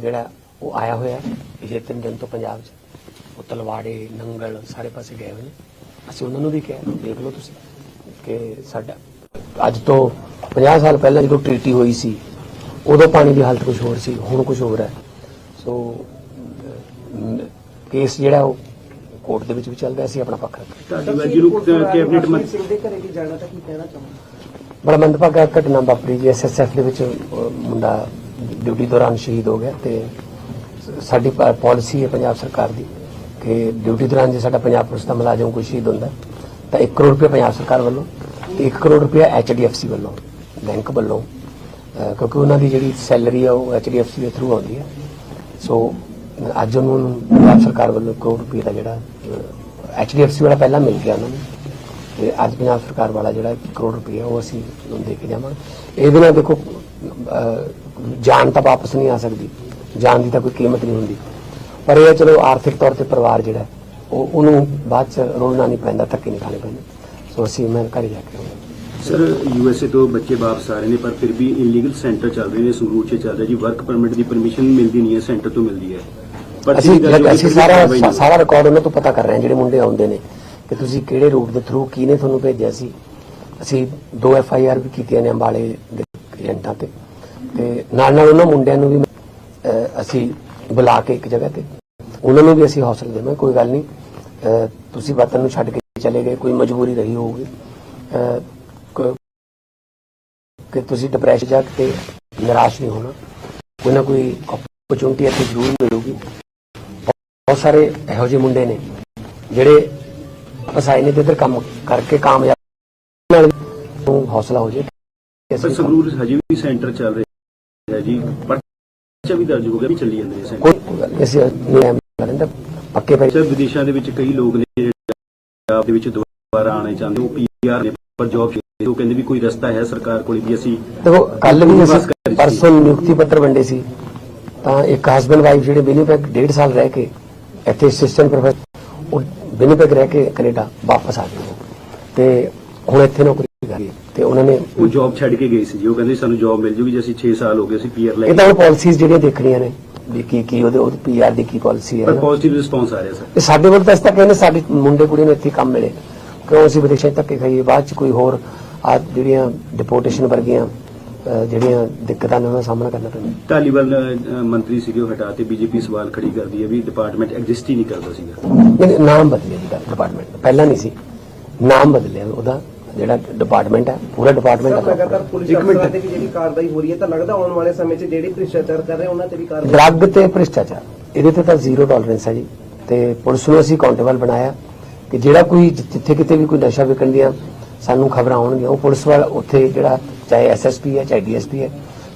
ਜਿਹੜਾ ਉਹ ਆਇਆ ਹੋਇਆ ਹੈ ਪਿਛਲੇ ਤਿੰਨ ਦਿਨ ਤੋਂ ਪੰਜਾਬ 'ਚ। ਉਹ ਤਲਵਾੜੇ ਨੰਗਲ ਸਾਰੇ ਪਾਸੇ ਗਏ ਹੋਏ ਨੇ। ਅਸੀਂ ਉਹਨਾਂ ਨੂੰ ਵੀ ਕਿਹਾ ਦੇਖ ਲਓ ਤੁਸੀਂ ਕਿ ਸਾਡਾ ਅੱਜ ਤੋਂ 50 ਸਾਲ ਪਹਿਲਾਂ ਜਦੋਂ ਟ੍ਰੀਟੀ ਹੋਈ ਸੀ ਉਦੋਂ ਪਾਣੀ ਦੀ ਹਾਲਤ ਕੁਝ ਹੋਰ ਸੀ ਹੁਣ ਕੁਝ ਹੋਰ ਹੈ। ਸੋ ਕੇਸ ਜਿਹੜਾ ਉਹ ਕੋਰਟ ਦੇ ਵਿੱਚ ਵੀ ਚੱਲਦਾ ਸੀ ਆਪਣਾ ਪੱਖ ਰੱਖ ਤੁਹਾਡੀ ਵਾਰ ਜਿਹਨੂੰ ਕੈਬਨਿਟ ਮੰਤਰੀ ਸਿੰਘ ਦੇ ਘਰੇ ਵੀ ਜਾਣਾ ਤਾਂ ਕੀ ਕਹਿਣਾ ਚਾਹੁੰਦੇ ਬੜਾ ਮੰਦਭਾਗਾ ਘਟਨਾ ਵਾਪਰੀ ਜੀ ਐਸਐਸਐਫ ਦੇ ਵਿੱਚ ਮੁੰਡਾ ਡਿਊਟੀ ਦੌਰਾਨ ਸ਼ਹੀਦ ਹੋ ਗਿਆ ਤੇ ਸਾਡੀ ਪਾਲਿਸੀ ਹੈ ਪੰਜਾਬ ਸਰਕਾਰ ਦੀ ਕਿ ਡਿਊਟੀ ਦੌਰਾਨ ਜੇ ਸਾਡਾ ਪੰਜਾਬ ਪੁਲਿਸ ਦਾ ਮੁਲਾਜ਼ਮ ਕੋਈ ਸ਼ਹੀਦ ਹੁੰਦਾ ਤਾਂ 1 ਕਰੋੜ ਰੁਪਏ ਪੰਜਾਬ ਸਰਕਾਰ ਵੱਲੋਂ ਤੇ 1 ਕਰੋੜ ਰੁਪਏ ਐਚਡੀਐਫਸੀ ਵੱਲੋਂ ਬੈਂਕ ਵੱਲੋਂ ਕਿਉਂਕਿ ਉਹਨਾਂ ਦੀ ਜਿਹੜੀ ਸੈਲਰੀ ਆ ਉਹ ਐਚਡੀਐਫਸੀ ਦੇ ਥਰੂ ਆਉਂਦੀ ਹੈ। ਸੋ ਅੱਜ ਉਹਨੂੰ ਪੰਜਾਬ ਸਰਕਾਰ ਵੱਲੋਂ ਕਰੋੜ ਰੁਪਏ ਦਾ ਜਿਹੜਾ ਐਚਡੀਐਫਸੀ ਵਾਲਾ ਪਹਿਲਾਂ ਮਿਲ ਗਿਆ ਉਹਨਾਂ ਨੂੰ। ਤੇ ਅੱਜ ਪੰਜਾਬ ਸਰਕਾਰ ਵਾਲਾ ਜਿਹੜਾ 1 ਕਰੋੜ ਰੁਪਏ ਉਹ ਅਸੀਂ ਉਹਨੂੰ ਦੇ ਕੇ ਜਾਵਾਂਗੇ। ਇਹਦੇ ਨਾਲ ਦੇਖੋ ਅਹ, ਜਾਨ ਤਾਂ ਵਾਪਸ ਨਹੀਂ ਆ ਸਕਦੀ। ਜਾਨ ਦੀ ਤਾਂ ਕੋਈ ਕੀਮਤ ਨਹੀਂ ਹੁੰਦੀ। ਪਰ ਇਹ ਚਲੋ ਆਰਥਿਕ ਤੌਰ ਤੇ ਪਰਿਵਾਰ ਜਿਹੜਾ ਉਹ ਉਹਨੂੰ ਬਾਅਦ ਚ ਰੋਲਣਾ ਨਹੀਂ ਪੈਂਦਾ ਧੱਕੇ ਨਹੀਂ ਖਾਣੇ ਪੈਂਦੇ। ਸੋ ਅਸੀਂ ਮੈਂ ਘਰੇ ਜਾ ਕੇ ਆਉਂਗਾ ਸਰ ਯੂਐਸਏ ਤੋਂ ਬੱਚੇ ਵਾਪਸ ਆ ਰਹੇ ਨੇ ਪਰ ਫਿਰ ਵੀ ਇਲੀਗਲ ਸੈਂਟਰ ਚੱਲ ਰਹੇ ਨੇ ਸੰਗਰੂਰ 'ਚ ਚੱਲ ਰਿਹਾ ਜੀ ਵਰਕ ਪਰਮਿਟ ਦੀ ਪਰਮਿਸ਼ਨ ਮਿਲਦੀ ਨਹੀਂ ਹੈ ਸੈਂਟਰ ਤੋਂ ਮਿਲਦੀ ਹੈ। ਅਸੀਂ ਅਸੀਂ ਸਾਰਾ। ਸਾਰਾ ਰਿਕਾਰਡ ਉਹਨਾਂ ਤੋਂ ਪਤਾ ਕਰ ਰਹੇ ਹਾਂ ਜਿਹੜੇ ਮੁੰਡੇ ਆਉਂਦੇ ਨੇ ਕਿ ਤੁਸੀਂ ਕਿਹੜੇ ਰੂਟ ਦੇ ਥਰੂ ਕਿਹਨੇ ਤੁਹਾਨੂੰ ਭੇਜਿਆ ਸੀ। ਅਸੀਂ ਦੋ ਐਫ ਆਈ ਆਰ ਵੀ ਕੀਤੀਆਂ ਨੇ ਅੰਬਾਲੇ ਦੇ ਏਜੰਟਾਂ ਤੇ। ਤੇ ਨਾਲ ਨਾਲ ਉਹਨਾਂ ਮੁੰਡਿਆਂ ਨੂੰ ਵੀ ਅਹ, ਅਸੀਂ ਬੁਲਾ ਕੇ ਇੱਕ ਜਗ੍ਹਾ ਤੇ ਉਹਨਾਂ ਨੂੰ ਵੀ ਅਸੀਂ ਹੌਸਲਾ ਦੇਵਾਂਗੇ ਕੋਈ ਗੱਲ ਨਹੀਂ। ਤੁਸੀਂ ਵਤਨ ਨੂੰ ਛੱਡ ਕੇ ਚਲੇ ਗਏ ਕੋਈ ਮਜਬੂਰੀ ਰਹੀ ਹੋਊਗੀ। ਕ- ਕਿ ਤੁਸੀਂ ਡਿਪਰੈਸ਼ਨ ਜਾ ਕੇ ਨਿਰਾਸ਼ ਨਹੀਂ ਹੋਣਾ। ਕੋਈ ਨਾ ਕੋਈ ਓਪਰਚੁਨਿਟੀ ਇੱਥੇ ਜ਼ਰੂਰ ਮਿਲੂਗੀ। ਬਹੁਤ ਸਾਰੇ ਇਹੋ ਜਿਹੇ ਮੁੰਡੇ ਨੇ ਜਿਹੜੇ ਫਸਾਏ ਨੇ ਤੇ ਇੱਧਰ ਕੰਮ ਕਰਕੇ ਕਾਮਯਾਬ ਨਾਲ ਨੂੰ ਹੌਸਲਾ ਹੋ ਜੇ ਪਰ ਸੰਗਰੂਰ ਹਜੇ ਵੀ ਸੈਂਟਰ ਚੱਲ ਰਿਹਾ ਹੈ ਜੀ ਪਰਚਾ ਵੀ ਦਰਜ ਹੋ ਗਿਆ ਵੀ ਚੱਲੀ ਜਾਂਦੇ ਨੇ ਸੈਂਟਰ ਕੋਈ ਗੱਲ ਨਹੀਂ, ਅਸੀਂ ਐਂ ਕਰਨ ਪੱਕੇ ਪੈ ਸਰ ਵਿਦੇਸ਼ਾਂ ਦੇ ਵਿੱਚ ਕਈ ਲੋਕ ਨੇ ਜਿਹੜੇ ਪੰਜਾਬ ਦੇ ਵਿੱਚ ਦੁਬਾਰਾ ਆਣੇ ਚਾਹੁੰਦੇ ਉਹ ਪੀਆਰ ਨੇ ਪਰ ਜੌਬ ਉਹ ਕਹਿੰਦੇ ਵੀ ਕੋਈ ਰਸਤਾ ਹੈ ਸਰਕਾਰ ਕੋਲ ਵੀ ਅਸੀਂ ਦੇਖੋ ਕੱਲ ਵੀ ਅਸੀਂ। ਪਰਸੋਂ ਨਿਯੁਕਤੀ ਪੱਤਰ ਵੰਡੇ ਸੀ ਤਾਂ ਇੱਕ ਹਸਬੰਡ ਵਾਈਫ ਜਿਹੜੇ ਵਿਨੀਪੈਗ ਡੇਢ ਸਾਲ ਰਹਿ ਕੇ ਇੱਥੇ ਅਸਿਸਟੈਂਟ ਪ੍ਰੋਫੈਸਰ ਉਹ ਵਿਨੀਪੈਗ ਰਹਿ ਕੇ ਕੈਨੇਡਾ ਵਾਪਸ ਆ ਗਏ ਤੇ ਹੁਣ ਇੱਥੇ ਨੌਕਰੀ ਕਰ ਤੇ ਉਹਨਾਂ ਨੇ ਉਹ ਜੌਬ ਛੱਡ ਕੇ ਗਏ ਸੀ ਜੀ। ਉਹ ਕਹਿੰਦੇ ਸਾਨੂੰ ਜੌਬ ਮਿਲ ਜੂਗੀ ਜੇ ਅਸੀਂ 6 ਸਾਲ ਹੋ ਗਏ ਅਸੀਂ ਪੀਆਰ ਲੈ ਇਹ ਤਾਂ ਪਾਲਿਸੀਜ਼ ਜਿਹੜੀਆਂ ਦੇਖਣੀਆਂ ਨੇ ਵੀ ਕੀ ਕੀ ਉਹਦੇ ਉਹਦੇ ਪੀਆਰ ਦੀ ਕੀ ਪਾਲਿਸੀ ਹੈ। ਪਰ। ਪੋਜ਼ਿਟਿਵ ਰਿਸਪੌਂਸ ਆ ਰਿਹਾ ਸਰ। ਤੇ ਸਾਡੇ ਵੱਲ ਤਾਂ ਇਸ ਤੱਕ ਕਹਿੰਦੇ ਸਾਡੇ ਮੁੰਡੇ ਕੁੜੀਆਂ ਨੂੰ ਇੱਥੇ ਕੰਮ ਮਿਲੇ। ਕਿਉਂ ਅਸੀਂ ਵਿਦੇਸ਼ਾਂ ਧੱਕੇ ਖਾਈਏ? ਬਾਅਦ ਚ ਕੋਈ ਹੋਰ ਆ ਜਿਹੜੀਆਂ ਡਿਪੋਰਟੇਸ਼ਨ ਵਰਗੀਆਂ ਜਿਹੜੀਆਂ ਦਿੱਕਤਾਂ ਨੇ ਉਹਨਾਂ ਦਾ ਸਾਹਮਣਾ ਕਰਨਾ ਪੈਂਦਾ। ਧਾਲੀਵਾਲ ਅ, ਮੰਤਰੀ ਸੀਗੇ ਉਹ ਹਟਾ ਤੇ ਬੀਜੇਪੀ ਸਵਾਲ ਖੜੀ ਕਰਦੀ ਹੈ ਵੀ ਡਿਪਾਰਟਮੈਂਟ ਐਗਜ਼ਿਸਟ ਹੀ ਨਹੀਂ ਕਰਦਾ ਸੀਗਾ। ਨਹੀਂ ਨਾਮ ਬਦਲਿਆ ਜੀ ਡਿਪਾਰਟਮੈਂਟ ਪਹਿਲਾਂ ਨਹੀਂ ਸੀ। ਨਾਮ ਬਦਲਿਆ ਉਹਦਾ। ਜਿਹੜਾ ਡਿਪਾਰਟਮੈਂਟ ਹੈ ਪੂਰਾ ਡਿਪਾਰਟਮੈਂਟ ਸਰ ਲਗਾਤਾਰ ਪੁਲਿਸ ਇੱਕ ਮਿੰਟ। ਅਫਸਰਾਂ ਤੇ ਵੀ ਜਿਹੜੀ ਕਾਰਵਾਈ ਹੋ ਰਹੀ ਹੈ ਤਾਂ ਲੱਗਦਾ ਆਉਣ ਵਾਲੇ ਸਮੇਂ 'ਚ ਜਿਹੜੇ ਭ੍ਰਿਸ਼ਟਾਚਾਰ ਕਰ ਰਹੇ ਉਹਨਾਂ ਤੇ ਵੀ ਕਾਰਵਾਈ ਡਰੱਗ ਤੇ ਭ੍ਰਿਸ਼ਟਾਚਾਰ। ਇਹਦੇ ਤੇ ਤਾਂ ਜ਼ੀਰੋ ਟੋਲਰੈਂਸ ਹੈ ਜੀ। ਤੇ ਪੁਲਿਸ ਨੂੰ ਅਸੀਂ ਕਾਊਂਟੇਬਲ ਬਣਾਇਆ ਕਿ ਜਿਹੜਾ ਕੋਈ ਜਿ- ਜਿੱਥੇ ਕਿਤੇ ਵੀ ਕੋਈ ਨਸ਼ਾ ਵਿਕਣ ਦੀਆਂ ਸਾਨੂੰ ਖਬਰਾਂ ਆਉਣਗੀਆਂ ਉਹ ਪੁਲਿਸ ਵਾਲਾ ਉੱਥੇ ਜਿਹੜਾ ਚਾਹੇ ਐਸਐਸਪੀ ਹੈ, ਚਾਹੇ ਡੀਐਸਪੀ ਹੈ,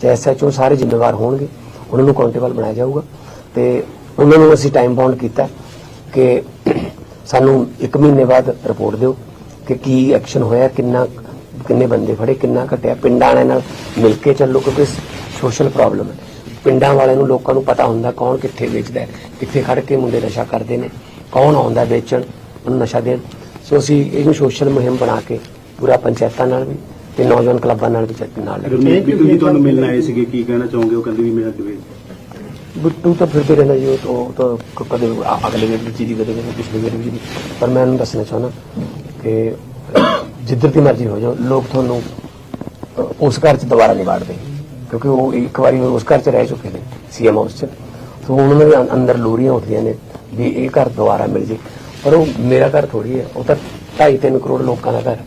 ਚਾਹੇ ਐਸਐਚਓ ਸਾਰੇ ਜ਼ਿੰਮੇਵਾਰ ਹੋਣਗੇ। ਉਹਨਾਂ ਨੂੰ ਕਾਊਂਟੇਬਲ ਬਣਾਇਆ ਜਾਊਗਾ। ਤੇ ਉਹਨਾਂ ਨੂੰ ਅਸੀਂ ਟਾਈਮ ਬਾਉਂਡ ਕੀਤਾ ਕਿ ਸਾਨੂੰ 1 ਮਹੀਨੇ ਬਾਅਦ ਰਿਪੋਰਟ ਦਿਓ ਕਿ ਕੀ ਐਕਸ਼ਨ ਹੋਇਆ, ਕਿੰਨਾ, ਕਿੰਨੇ ਬੰਦੇ ਫੜੇ, ਕਿੰਨਾ ਘਟਿਆ। ਪਿੰਡਾਂ ਵਾਲਿਆਂ ਨਾਲ ਮਿਲ ਕੇ ਚੱਲੋ, ਕਿਉਂਕਿ ਸੋਸ਼ਲ ਪ੍ਰੋਬਲਮ ਹੈ। ਪਿੰਡਾਂ ਵਾਲਿਆਂ ਨੂੰ ਲੋਕਾਂ ਨੂੰ ਪਤਾ ਹੁੰਦਾ ਕੌਣ ਕਿੱਥੇ ਵੇਚਦਾ ਹੈ, ਕਿੱਥੇ ਖੜ ਕੇ ਮੁੰਡੇ ਨਸ਼ਾ ਕਰਦੇ ਨੇ, ਕੌਣ ਆਉਂਦਾ ਵੇਚਣ, ਉਹਨੂੰ ਨਸ਼ਾ ਦੇਣ। ਸੋ ਅਸੀਂ ਇਹਨੂੰ ਸੋਸ਼ਲ ਮੁਹਿੰਮ ਬਣਾ ਕੇ ਪੂਰਾ ਪੰਚਾਇਤਾਂ ਨਾਲ ਵੀ ਤੇ ਨੌਜਵਾਨ ਕਲੱਬਾਂ ਨਾਲ ਵੀ ਚੱਲ- ਨਾਲ ਕੇ ਗੁਰਮੀਤ ਬਿੱਟੂ ਜੀ ਤੁਹਾਨੂੰ ਮਿਲਣ ਆਏ ਸੀਗੇ ਕੀ ਕਹਿਣਾ ਚਾਹੋਗੇ? ਉਹ ਕਹਿੰਦੇ ਵੀ ਮੇਰਾ ਦਿਵੇ ਬਿੱਟੂ ਤਾਂ ਫਿਰਦੇ ਰਹਿਣਾ ਜੀ ਉਹ ਤਾਂ- ਉਹ ਤਾਂ ਕ- ਕਦੇ ਅ- ਅਗਲੇ ਵੇਲੇ ਜੀ ਦੀ ਕਦੇ ਪਿਛਲੇ ਜੀ ਦੀ ਪਰ ਮੈਂ ਉਹਨੂੰ ਦੱਸਣਾ ਚਾਹੁੰਦਾ ਕਿ ਜਿੱਧਰ ਦੀ ਮਰਜ਼ੀ ਹੋ ਜਾਓ ਲੋਕ ਤੁਹਾਨੂੰ ਅ, ਉਸ ਘਰ 'ਚ ਦੁਬਾਰਾ ਨਹੀਂ ਵਾੜਦੇ। ਕਿਉਂਕਿ ਉਹ ਇੱਕ ਵਾਰੀ ਉਸ ਘਰ 'ਚ ਰਹਿ ਚੁੱਕੇ ਨੇ ਸੀਐਮ ਹਾਊਸ 'ਚ। ਸੋ ਹੁਣ ਉਹਨਾਂ ਦੇ ਅੰ- ਅੰਦਰ ਲੋਰੀਆਂ ਉੱਠਦੀਆਂ ਨੇ ਵੀ ਇਹ ਘਰ ਦੁਬਾਰਾ ਮਿਲ ਜੇ। ਪਰ ਉਹ ਮੇਰਾ ਘਰ ਥੋੜੀ ਹੈ ਉਹ ਤਾਂ 2.5 3 ਕਰੋੜ ਲੋਕਾਂ ਦਾ ਘਰ ਹੈ।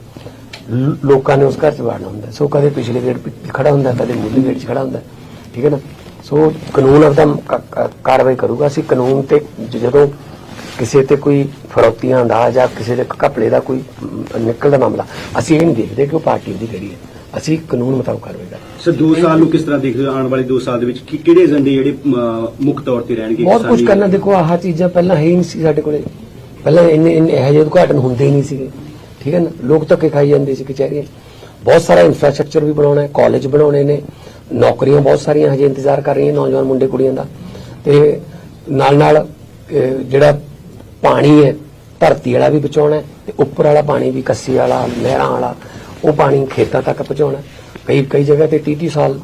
ਲੋਕਾਂ ਨੇ ਉਸ ਘਰ 'ਚ ਵੜਨਾ ਹੁੰਦਾ। ਸੋ ਕਦੇ ਪਿਛਲੇ ਗੇਟ 'ਤੇ ਖੜਾ ਹੁੰਦਾ ਕਦੇ ਮੂਲੇ ਗੇਟ 'ਚ ਖੜਾ ਹੁੰਦਾ। ਠੀਕ ਹੈ ਨਾ? ਸੋ ਕਾਨੂੰਨ ਆਪਦਾ ਕਾਰਵਾਈ ਕਰੂਗਾ। ਅਸੀਂ ਕਾਨੂੰਨ ਤੇ ਜਦੋਂ ਕਿਸੇ ਤੇ ਕੋਈ ਫਰੌਤੀਆਂ ਦਾ ਜਾਂ ਕਿਸੇ ਦੇ ਘਪਲੇ ਦਾ ਕੋਈ ਨਿਕਲਦਾ ਮਾਮਲਾ ਅਸੀਂ ਇਹ ਨਹੀਂ ਦੇਖਦੇ ਕਿ ਉਹ ਪਾਰਟੀ ਦੀ ਕਿਹੜੀ ਹੈ। ਅਸੀਂ ਕਾਨੂੰਨ ਮੁਤਾਬਕ ਕਾਰਵਾਈ ਕਰਦੇ ਸਰ 2 ਸਾਲ ਨੂੰ ਕਿਸ ਤਰ੍ਹਾਂ ਦੇਖਦੇ ਹੋ? ਆਉਣ ਵਾਲੇ 2 ਸਾਲ ਦੇ ਵਿੱਚ ਕੀ ਕਿਹੜੇ ਏਜੰਡੇ ਜਿਹੜੇ ਮੁੱਖ ਤੌਰ ਤੇ ਰਹਿਣਗੇ ਬਹੁਤ ਕੁਝ ਕਰਨਾ। ਦੇਖੋ ਆਹ ਚੀਜ਼ਾਂ ਪਹਿਲਾਂ ਹੈ ਹੀ ਨਹੀਂ ਸੀ ਸਾਡੇ ਕੋਲੇ। ਪਹਿਲਾਂ ਇੰਨੇ ਇਹੋ ਜਿਹੇ ਉਦਘਾਟਨ ਹੁੰਦੇ ਹੀ ਨਹੀਂ ਸੀਗੇ। ਠੀਕ ਹੈ ਨਾ? ਲੋਕ ਧੱਕੇ ਖਾਈ ਜਾਂਦੇ ਸੀ ਕਚਹਿਰੀਆਂ ਬਹੁਤ ਸਾਰਾ ਇਨਫਰਾਸਟ੍ਰਕਚਰ ਵੀ ਬਣਾਉਣਾ ਹੈ ਕਾਲਜ ਬਣਾਉਣੇ ਨੇ। ਨੌਕਰੀਆਂ ਬਹੁਤ ਸਾਰੀਆਂ ਹਜੇ ਇੰਤਜ਼ਾਰ ਕਰ ਰਹੀਆਂ ਨੌਜਵਾਨ ਮੁੰਡੇ ਕੁੜੀਆਂ ਦਾ। ਤੇ ਨਾਲ ਨਾਲ ਜਿਹੜਾ ਪਾਣੀ ਹੈ, ਧਰਤੀ ਵਾਲਾ ਵੀ ਬਚਾਉਣਾ ਹੈ ਤੇ ਉੱਪਰ ਵਾਲਾ ਪਾਣੀ ਵੀ ਕੱਸੀ ਵਾਲਾ, ਨਹਿਰਾਂ ਵਾਲਾ, ਉਹ ਪਾਣੀ ਖੇਤਾਂ ਤੱਕ ਪਹੁੰਚਾਉਣਾ ਕਈ ਕਈ ਜਗ੍ਹਾ ਤੇ 30 30 ਸਾਲ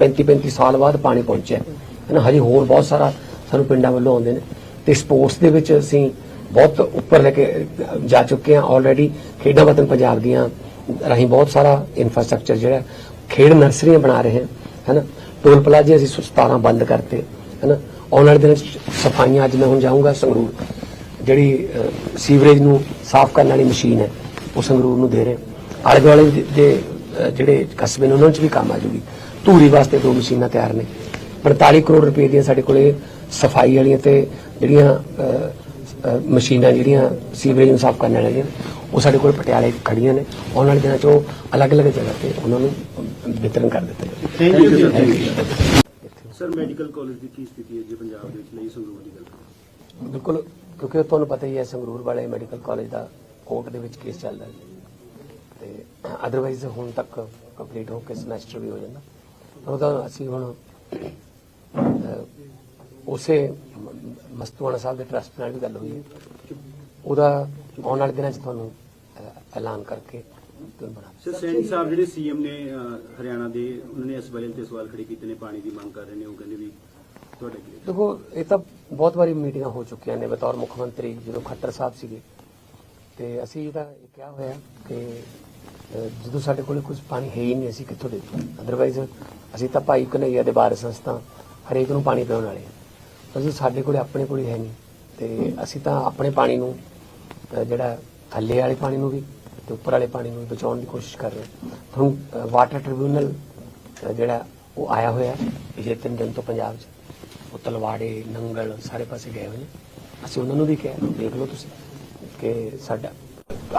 35 35 ਸਾਲ ਬਾਅਦ ਪਾਣੀ ਪਹੁੰਚਿਆ ਹੈ। ਨਾ ਹਜੇ ਹੋਰ ਬਹੁਤ ਸਾਰਾ ਸਾਨੂੰ ਪਿੰਡਾਂ ਵੱਲੋਂ ਆਉਂਦੇ ਨੇ। ਤੇ ਸਪੋਰਟਸ ਦੇ ਵਿੱਚ ਅਸੀਂ ਬਹੁਤ ਉੱਪਰ ਲੈ ਕੇ ਜਾ ਚੁੱਕੇ ਹਾਂ ਆਲਰੇਡੀ ਖੇਡਾਂ ਵਤਨ ਪੰਜਾਬ ਦੀਆਂ ਰਾਹੀਂ ਬਹੁਤ ਸਾਰਾ ਇਨਫਰਾਸਟ੍ਰਕਚਰ ਜਿਹੜਾ ਖੇਡ ਨਰਸਰੀਆਂ ਬਣਾ ਰਹੇ ਹਾਂ, ਹੈਨਾ? ਟੋਲ ਪਲਾਜ਼ੇ ਅਸੀਂ 17 ਬੰਦ ਕਰਤੇ, ਹੈਨਾ? ਆਉਣ ਵਾਲੇ ਦਿਨਾਂ 'ਚ ਸਫਾਈਆਂ ਅੱਜ ਮੈਂ ਹੁਣ ਜਾਊਂਗਾ ਸੰਗਰੂਰ। ਜਿਹੜੀ ਸੀਵਰੇਜ ਨੂੰ ਸਾਫ਼ ਕਰਨ ਵਾਲੀ ਮਸ਼ੀਨ ਹੈ, ਉਹ ਸੰਗਰੂਰ ਨੂੰ ਦੇ ਰਹੇ ਆਲੇ ਦੁਆਲੇ ਦੇ- ਜਿਹੜੇ ਕਸਬੇ ਨੇ, ਉਹਨਾਂ 'ਚ ਵੀ ਕੰਮ ਆ ਜੂਗੀ। ਧੂਰੀ ਵਾਸਤੇ ਦੋ ਮਸ਼ੀਨਾਂ ਤਿਆਰ ਨੇ। 45 ਕਰੋੜ ਰੁਪਏ ਦੀਆਂ ਸਾਡੇ ਕੋਲੇ ਸਫ਼ਾਈ ਵਾਲੀਆਂ ਤੇ ਜਿਹੜੀਆਂ ਮਸ਼ੀਨਾਂ ਜਿਹੜੀਆਂ ਸੀਵਰੇਜ ਨੂੰ ਸਾਫ਼ ਕਰਨ ਵਾਲੀਆਂ ਉਹ ਸਾਡੇ ਕੋਲ ਪਟਿਆਲੇ ਖੜੀਆਂ ਨੇ। ਆਉਣ ਵਾਲੇ ਦਿਨਾਂ 'ਚ ਉਹ ਅਲੱਗ-ਅਲੱਗ ਜਗ੍ਹਾ ਤੇ ਉਹਨਾਂ ਨੂੰ ਵਿਤਰਨ ਕਰ ਦਿੱਤਾ ਜਾਵੇ thank you sir thank you sir medical college ਦੀ ਕੀ ਸਥਿਤੀ ਹੈ ਜੀ ਪੰਜਾਬ ਦੇ ਵਿੱਚ ਲਈ ਸੰਗਰੂਰ ਦੀ ਗੱਲ ਬਿਲਕੁਲ ਕਿਉਂਕਿ ਤੁਹਾਨੂੰ ਪਤਾ ਹੀ ਹੈ ਸੰਗਰੂਰ ਵਾਲੇ ਮੈਡੀਕਲ ਕਾਲਜ ਦਾ ਕੋਰਟ ਦੇ ਵਿੱਚ ਕੇਸ ਚੱਲਦਾ ਹੈ। ਤੇ ਅਦਰਵਾਈਜ਼ ਹੁਣ ਤੱਕ ਕੰਪਲੀਟ ਹੋ ਕੇ ਸਮੈਸਟਰ ਵੀ ਹੋ ਜਾਂਦਾ। ਉਹਦਾ ਅਸੀਂ ਹੁਣ ਉਸੇ ਮਸਤੂਆਣਾ ਸਾਹਿਬ ਦੇ ਟਰਸਟ ਨਾਲ ਵੀ ਗੱਲ ਹੋਈ ਹੈ। ਉਹਦਾ ਆਉਣ ਵਾਲੇ ਦਿਨਾਂ 'ਚ ਤੁਹਾਨੂੰ ਐਲਾਨ ਕਰਕੇ ਸਰ ਸੈਣੀ ਸਾਹਿਬ ਜਿਹੜੇ ਸੀਐਮ ਨੇ ਹਰਿਆਣਾ ਦੇ ਉਹਨਾਂ ਨੇ ਇਸ ਬਾਰੇ ਤੇ ਸਵਾਲ ਖੜੇ ਕੀਤੇ ਨੇ ਪਾਣੀ ਦੀ ਮੰਗ ਕਰ ਰਹੇ ਨੇ ਉਹ ਕਹਿੰਦੇ ਵੀ ਤੁਹਾਡੇ ਦੇਖੋ ਇਹ ਤਾਂ ਬਹੁਤ ਵਾਰੀ ਮੀਟਿੰਗਾਂ ਹੋ ਚੁੱਕੀਆਂ ਨੇ ਬਤੌਰ ਮੁੱਖ ਮੰਤਰੀ ਜਦੋਂ ਖੱਟਰ ਸਾਹਿਬ ਸੀਗੇ। ਤੇ ਅਸੀਂ ਇਹਦਾ ਇਹ ਕਿਹਾ ਹੋਇਆ ਕਿ ਜਦੋਂ ਸਾਡੇ ਕੋਲੇ ਕੁਝ ਪਾਣੀ ਹੈ ਹੀ ਨਹੀਂ ਅਸੀਂ ਕਿੱਥੋਂ ਦੇ ਅਦਰਵਾਈਜ਼ ਅਸੀਂ ਤਾਂ ਭਾਈ ਕਨਈਆ ਦੇ ਬਾਰੇ ਸੰਸਥਾ ਹਰੇਕ ਨੂੰ ਪਾਣੀ ਪਿਲਾਉਣ ਵਾਲੇ ਅਸੀਂ ਸਾਡੇ ਕੋਲੇ ਆਪਣੇ ਕੋਲੇ ਹੈ ਨਹੀਂ। ਤੇ ਅਸੀਂ ਤਾਂ ਆਪਣੇ ਪਾਣੀ ਨੂੰ ਜਿਹੜਾ ਥੱਲੇ ਵਾਲੇ ਪਾਣੀ ਨੂੰ ਵੀ ਤੇ ਉੱਪਰ ਵਾਲੇ ਪਾਣੀ ਨੂੰ ਵੀ ਬਚਾਉਣ ਦੀ ਕੋਸ਼ਿਸ਼ ਕਰ ਰਹੇ ਹਾਂ। ਹੁਣ ਵਾਟਰ ਟ੍ਰਿਬਿਊਨਲ ਜਿਹੜਾ ਉਹ ਆਇਆ ਹੋਇਆ ਪਿਛਲੇ ਤਿੰਨ ਦਿਨ ਤੋਂ ਪੰਜਾਬ 'ਚ। ਉਹ ਤਲਵਾੜੇ, ਨੰਗਲ ਸਾਰੇ ਪਾਸੇ ਗਏ ਹੋਏ ਨੇ। ਅਸੀਂ ਉਹਨਾਂ ਨੂੰ ਵੀ ਕਿਹਾ, ਦੇਖ ਲਓ ਤੁਸੀਂ ਕਿ ਸਾਡਾ,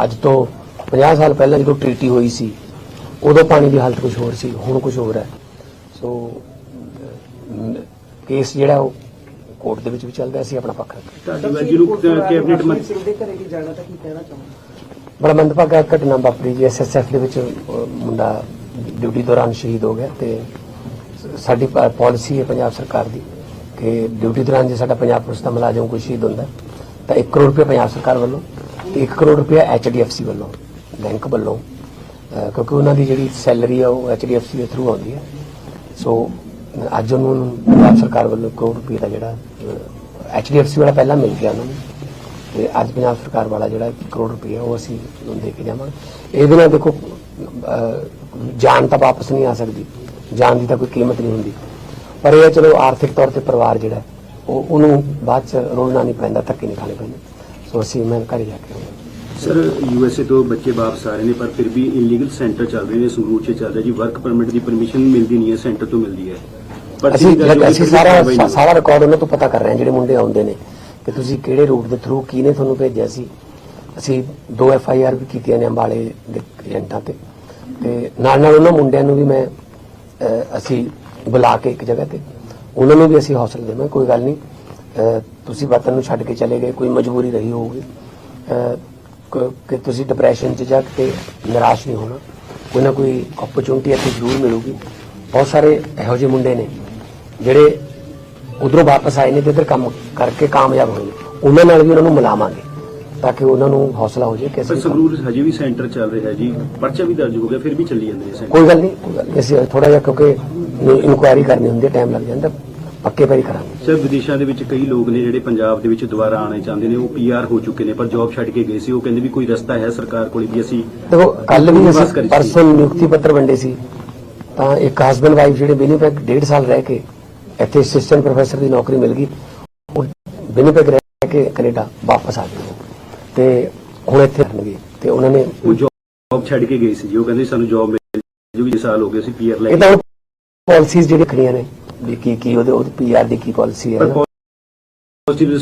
ਅੱਜ ਤੋਂ 50 ਸਾਲ ਪਹਿਲਾਂ ਜਦੋਂ ਟ੍ਰੀਟੀ ਹੋਈ ਸੀ, ਉਦੋਂ ਪਾਣੀ ਦੀ ਹਾਲਤ ਕੁਝ ਹੋਰ ਸੀ, ਹੁਣ ਕੁਝ ਹੋਰ ਹੈ। ਸੋ ਕੇਸ ਜਿਹੜਾ ਉਹ ਕੋਰਟ ਦੇ ਵਿੱਚ ਵੀ ਚੱਲਦਾ ਅਸੀਂ ਆਪਣਾ ਪੱਖ ਰੱਖਾਂਗੇ ਤੁਹਾਡੀ ਵਾਰ ਜਿਹਨੂੰ ਕੈਬਨਿਟ ਮੰਤਰੀ ਸਿੰਘ ਦੇ ਘਰੇ ਵੀ ਜਾਣਾ ਤਾਂ ਕੀ ਕਹਿਣਾ ਚਾਹੁੰਦੇ ਬੜਾ ਮੰਦਭਾਗਾ ਘਟਨਾ ਵਾਪਰੀ ਜੀ ਐਸਐਸਐਫ ਦੇ ਵਿੱਚ ਮੁੰਡਾ ਡਿਊਟੀ ਦੌਰਾਨ ਸ਼ਹੀਦ ਹੋ ਗਿਆ ਤੇ ਸ- ਸਾਡੀ ਪਾਲਿਸੀ ਹੈ ਪੰਜਾਬ ਸਰਕਾਰ ਦੀ ਕਿ ਡਿਊਟੀ ਦੌਰਾਨ ਜੇ ਸਾਡਾ ਪੰਜਾਬ ਪੁਲਿਸ ਦਾ ਮੁਲਾਜ਼ਮ ਕੋਈ ਸ਼ਹੀਦ ਹੁੰਦਾ ਤਾਂ 1 ਕਰੋੜ ਰੁਪਏ ਪੰਜਾਬ ਸਰਕਾਰ ਵੱਲੋਂ ਤੇ 1 ਕਰੋੜ ਰੁਪਏ ਐਚਡੀਐਫਸੀ ਵੱਲੋਂ ਬੈਂਕ ਵੱਲੋਂ ਕਿਉਂਕਿ ਉਹਨਾਂ ਦੀ ਜਿਹੜੀ ਸੈਲਰੀ ਆ ਉਹ ਐਚਡੀਐਫਸੀ ਦੇ ਥਰੂ ਆਉਂਦੀ ਹੈ। ਸੋ ਅੱਜ ਉਹਨੂੰ ਪੰਜਾਬ ਸਰਕਾਰ ਵੱਲੋਂ 1 ਕਰੋੜ ਰੁਪਏ ਦਾ ਜਿਹੜਾ ਐਚਡੀਐਫਸੀ ਵਾਲਾ ਪਹਿਲਾਂ ਮਿਲ ਗਿਆ ਉਹਨਾਂ ਨੂੰ। ਤੇ ਅੱਜ ਪੰਜਾਬ ਸਰਕਾਰ ਵਾਲਾ ਜਿਹੜਾ 1 ਕਰੋੜ ਰੁਪਇਆ ਉਹ ਅਸੀਂ ਉਹਨੂੰ ਦੇ ਕੇ ਜਾਵਾਂਗੇ। ਇਹਦੇ ਨਾਲ ਦੇਖੋ ਜਾਨ ਤਾਂ ਵਾਪਸ ਨਹੀਂ ਆ ਸਕਦੀ। ਜਾਨ ਦੀ ਤਾਂ ਕੋਈ ਕੀਮਤ ਨਹੀਂ ਹੁੰਦੀ। ਪਰ ਇਹ ਚਲੋ ਆਰਥਿਕ ਤੌਰ ਤੇ ਪਰਿਵਾਰ ਜਿਹੜਾ ਉਹ ਉਹਨੂੰ ਬਾਅਦ ਚ ਰੋਲਣਾ ਨਹੀਂ ਪੈਂਦਾ, ਧੱਕੇ ਨਹੀਂ ਖਾਣੇ ਪੈਂਦੇ। ਸੋ ਅਸੀਂ ਮੈਂ ਘਰੇ ਜਾ ਕੇ ਆਉਂਗਾ ਸਰ ਯੂਐਸਏ ਤੋਂ ਬੱਚੇ ਵਾਪਸ ਆ ਰਹੇ ਨੇ, ਪਰ ਫਿਰ ਵੀ ਇਲੀਗਲ ਸੈਂਟਰ ਚੱਲ ਰਹੇ ਨੇ ਸੰਗਰੂਰ 'ਚ ਚੱਲ ਰਿਹਾ ਜੀ। ਵਰਕ ਪਰਮਿਟ ਦੀ ਪਰਮਿਸ਼ਨ ਮਿਲਦੀ ਨਹੀਂ ਹੈ ਸੈਂਟਰ ਤੋਂ ਮਿਲਦੀ ਹੈ। ਅਸੀਂ ਅਸੀਂ ਸਾਰਾ। ਸਾਰਾ ਰਿਕਾਰਡ ਉਹਨਾਂ ਤੋਂ ਪਤਾ ਕਰ ਰਹੇ ਹਾਂ ਜਿਹੜੇ ਮੁੰਡੇ ਆਉਂਦੇ ਨੇ ਕਿ ਤੁਸੀਂ ਕਿਹੜੇ ਰੂਟ ਦੇ ਥਰੂ ਕਿਹਨੇ ਤੁਹਾਨੂੰ ਭੇਜਿਆ ਸੀ। ਅਸੀਂ ਦੋ ਐਫ ਆਈ ਆਰ ਵੀ ਕੀਤੀਆਂ ਨੇ ਅੰਬਾਲੇ ਦੇ ਏਜੰਟਾਂ ਤੇ। ਤੇ ਨਾਲ ਨਾਲ ਉਹਨਾਂ ਮੁੰਡਿਆਂ ਨੂੰ ਵੀ ਮੈਂ ਅਸੀਂ ਬੁਲਾ ਕੇ ਇੱਕ ਜਗ੍ਹਾ ਤੇ ਉਹਨਾਂ ਨੂੰ ਵੀ ਅਸੀਂ ਹੌਸਲਾ ਦੇਵਾਂ ਕੋਈ ਗੱਲ ਨਹੀਂ। ਤੁਸੀਂ ਵਤਨ ਨੂੰ ਛੱਡ ਕੇ ਚਲੇ ਗਏ ਕੋਈ ਮਜਬੂਰੀ ਰਹੀ ਹੋਊਗੀ। ਕਿ ਤੁਸੀਂ ਡਿਪਰੈਸ਼ਨ 'ਚ ਜਾ ਕੇ ਨਿਰਾਸ਼ ਨਹੀਂ ਹੋਣਾ। ਕੋਈ ਨਾ ਕੋਈ ਓਪਰਚੁਨਿਟੀ ਇੱਥੇ ਜ਼ਰੂਰ ਮਿਲੂਗੀ। ਬਹੁਤ ਸਾਰੇ ਇਹੋ ਜਿਹੇ ਮੁੰਡੇ ਨੇ ਜਿਹੜੇ ਉਧਰੋਂ ਵਾਪਸ ਆਏ ਨੇ ਤੇ ਇੱਧਰ ਕੰਮ ਕਰਕੇ ਕਾਮਯਾਬ ਹੋਏ ਨੇ ਉਹਨਾਂ ਨਾਲ ਵੀ ਉਹਨਾਂ ਨੂੰ ਮਿਲਾਵਾਂਗੇ ਤਾਂ ਕਿ ਉਹਨਾਂ ਨੂੰ ਹੌਸਲਾ ਹੋ ਜਾਏ ਕਿ ਪਰ ਅਸੀਂ ਕੰਮ- ਸੰਗਰੂਰ ਹਜੇ ਵੀ ਸੈਂਟਰ ਚੱਲ ਰਿਹਾ ਹੈ ਜੀ ਪਰਚਾ ਵੀ ਦਰਜ ਹੋ ਗਿਆ ਫਿਰ ਵੀ ਚੱਲੀ ਜਾਂਦੇ ਨੇ ਸੈਂਟਰ ਕੋਈ ਗੱਲ ਨਹੀਂ ਕੋਈ ਗੱਲ ਨਹੀਂ ਅਸੀਂ ਥੋੜਾ ਜਿਹਾ ਕਿਉਂਕਿ ਇਨਕੁਆਇਰੀ ਕਰਨੀ ਹੁੰਦੀ ਹੈ ਟਾਈਮ ਲੱਗ ਜਾਂਦਾ ਪੱਕੇ ਪੈਰੀ ਕਰਾਂਗੇ ਸਰ ਵਿਦੇਸ਼ਾਂ ਦੇ ਵਿੱਚ ਕਈ ਲੋਕ ਨੇ ਜਿਹੜੇ ਪੰਜਾਬ ਦੇ ਵਿੱਚ ਦੁਬਾਰਾ ਆਉਣਾ ਚਾਹੁੰਦੇ ਨੇ ਉਹ ਪੀਆਰ ਹੋ ਚੁੱਕੇ ਨੇ ਪਰ ਜੌਬ ਛੱਡ ਕੇ ਗਏ ਸੀ ਉਹ ਕਹਿੰਦੇ ਵੀ ਕੋਈ ਰਸਤਾ ਹੈ ਸਰਕਾਰ ਕੋਲ ਵੀ ਅਸੀਂ ਦੇਖੋ ਕੱਲ ਵੀ ਅਸੀਂ ਕਰੀ ਸੀ। ਪਰਸੋਂ ਨਿਯੁਕਤੀ ਪੱਤਰ ਵੰਡੇ ਸੀ ਤਾਂ ਇੱਕ ਹਸਬੰਡ ਵਾਈਫ ਜਿਹੜੇ ਵਿਨੀਪੈਗ ਡੇਢ ਸਾਲ ਰਹਿ ਕੇ ਇੱਥੇ ਅਸਿਸਟੈਂਟ ਪ੍ਰੋਫੈਸਰ ਦੀ ਨੌਕਰੀ ਮਿਲ ਗਈ। ਉਹ ਵਿਨੀਪੈਗ ਰਹਿ ਕੇ ਕੈਨੇਡਾ ਵਾਪਸ ਆ ਗਏ। ਤੇ ਹੁਣ ਇੱਥੇ ਰਹਿਣਗੇ। ਤੇ ਉਹਨਾਂ ਨੇ ਉਹ ਜੌਬ ਛੱਡ ਕੇ ਗਏ ਸੀ ਜੀ। ਉਹ ਕਹਿੰਦੇ ਸਾਨੂੰ ਜੌਬ ਮਿਲ ਜੂਗੀ ਸਾਲ ਹੋ ਗਏ ਅਸੀਂ ਪੀਆਰ ਲੈ ਇਹ ਕੇ। ਤਾਂ ਪਾਲਿਸੀਜ਼ ਜਿਹੜੀ ਖੜੀਆਂ ਨੇ ਵੀ ਕੀ ਕੀ ਉਹਦੇ ਉਹ ਪੀਆਰ ਦੀ ਕੀ ਪਾਲਿਸੀ ਹੈ। ਪੋਜ਼ਿਟਿਵ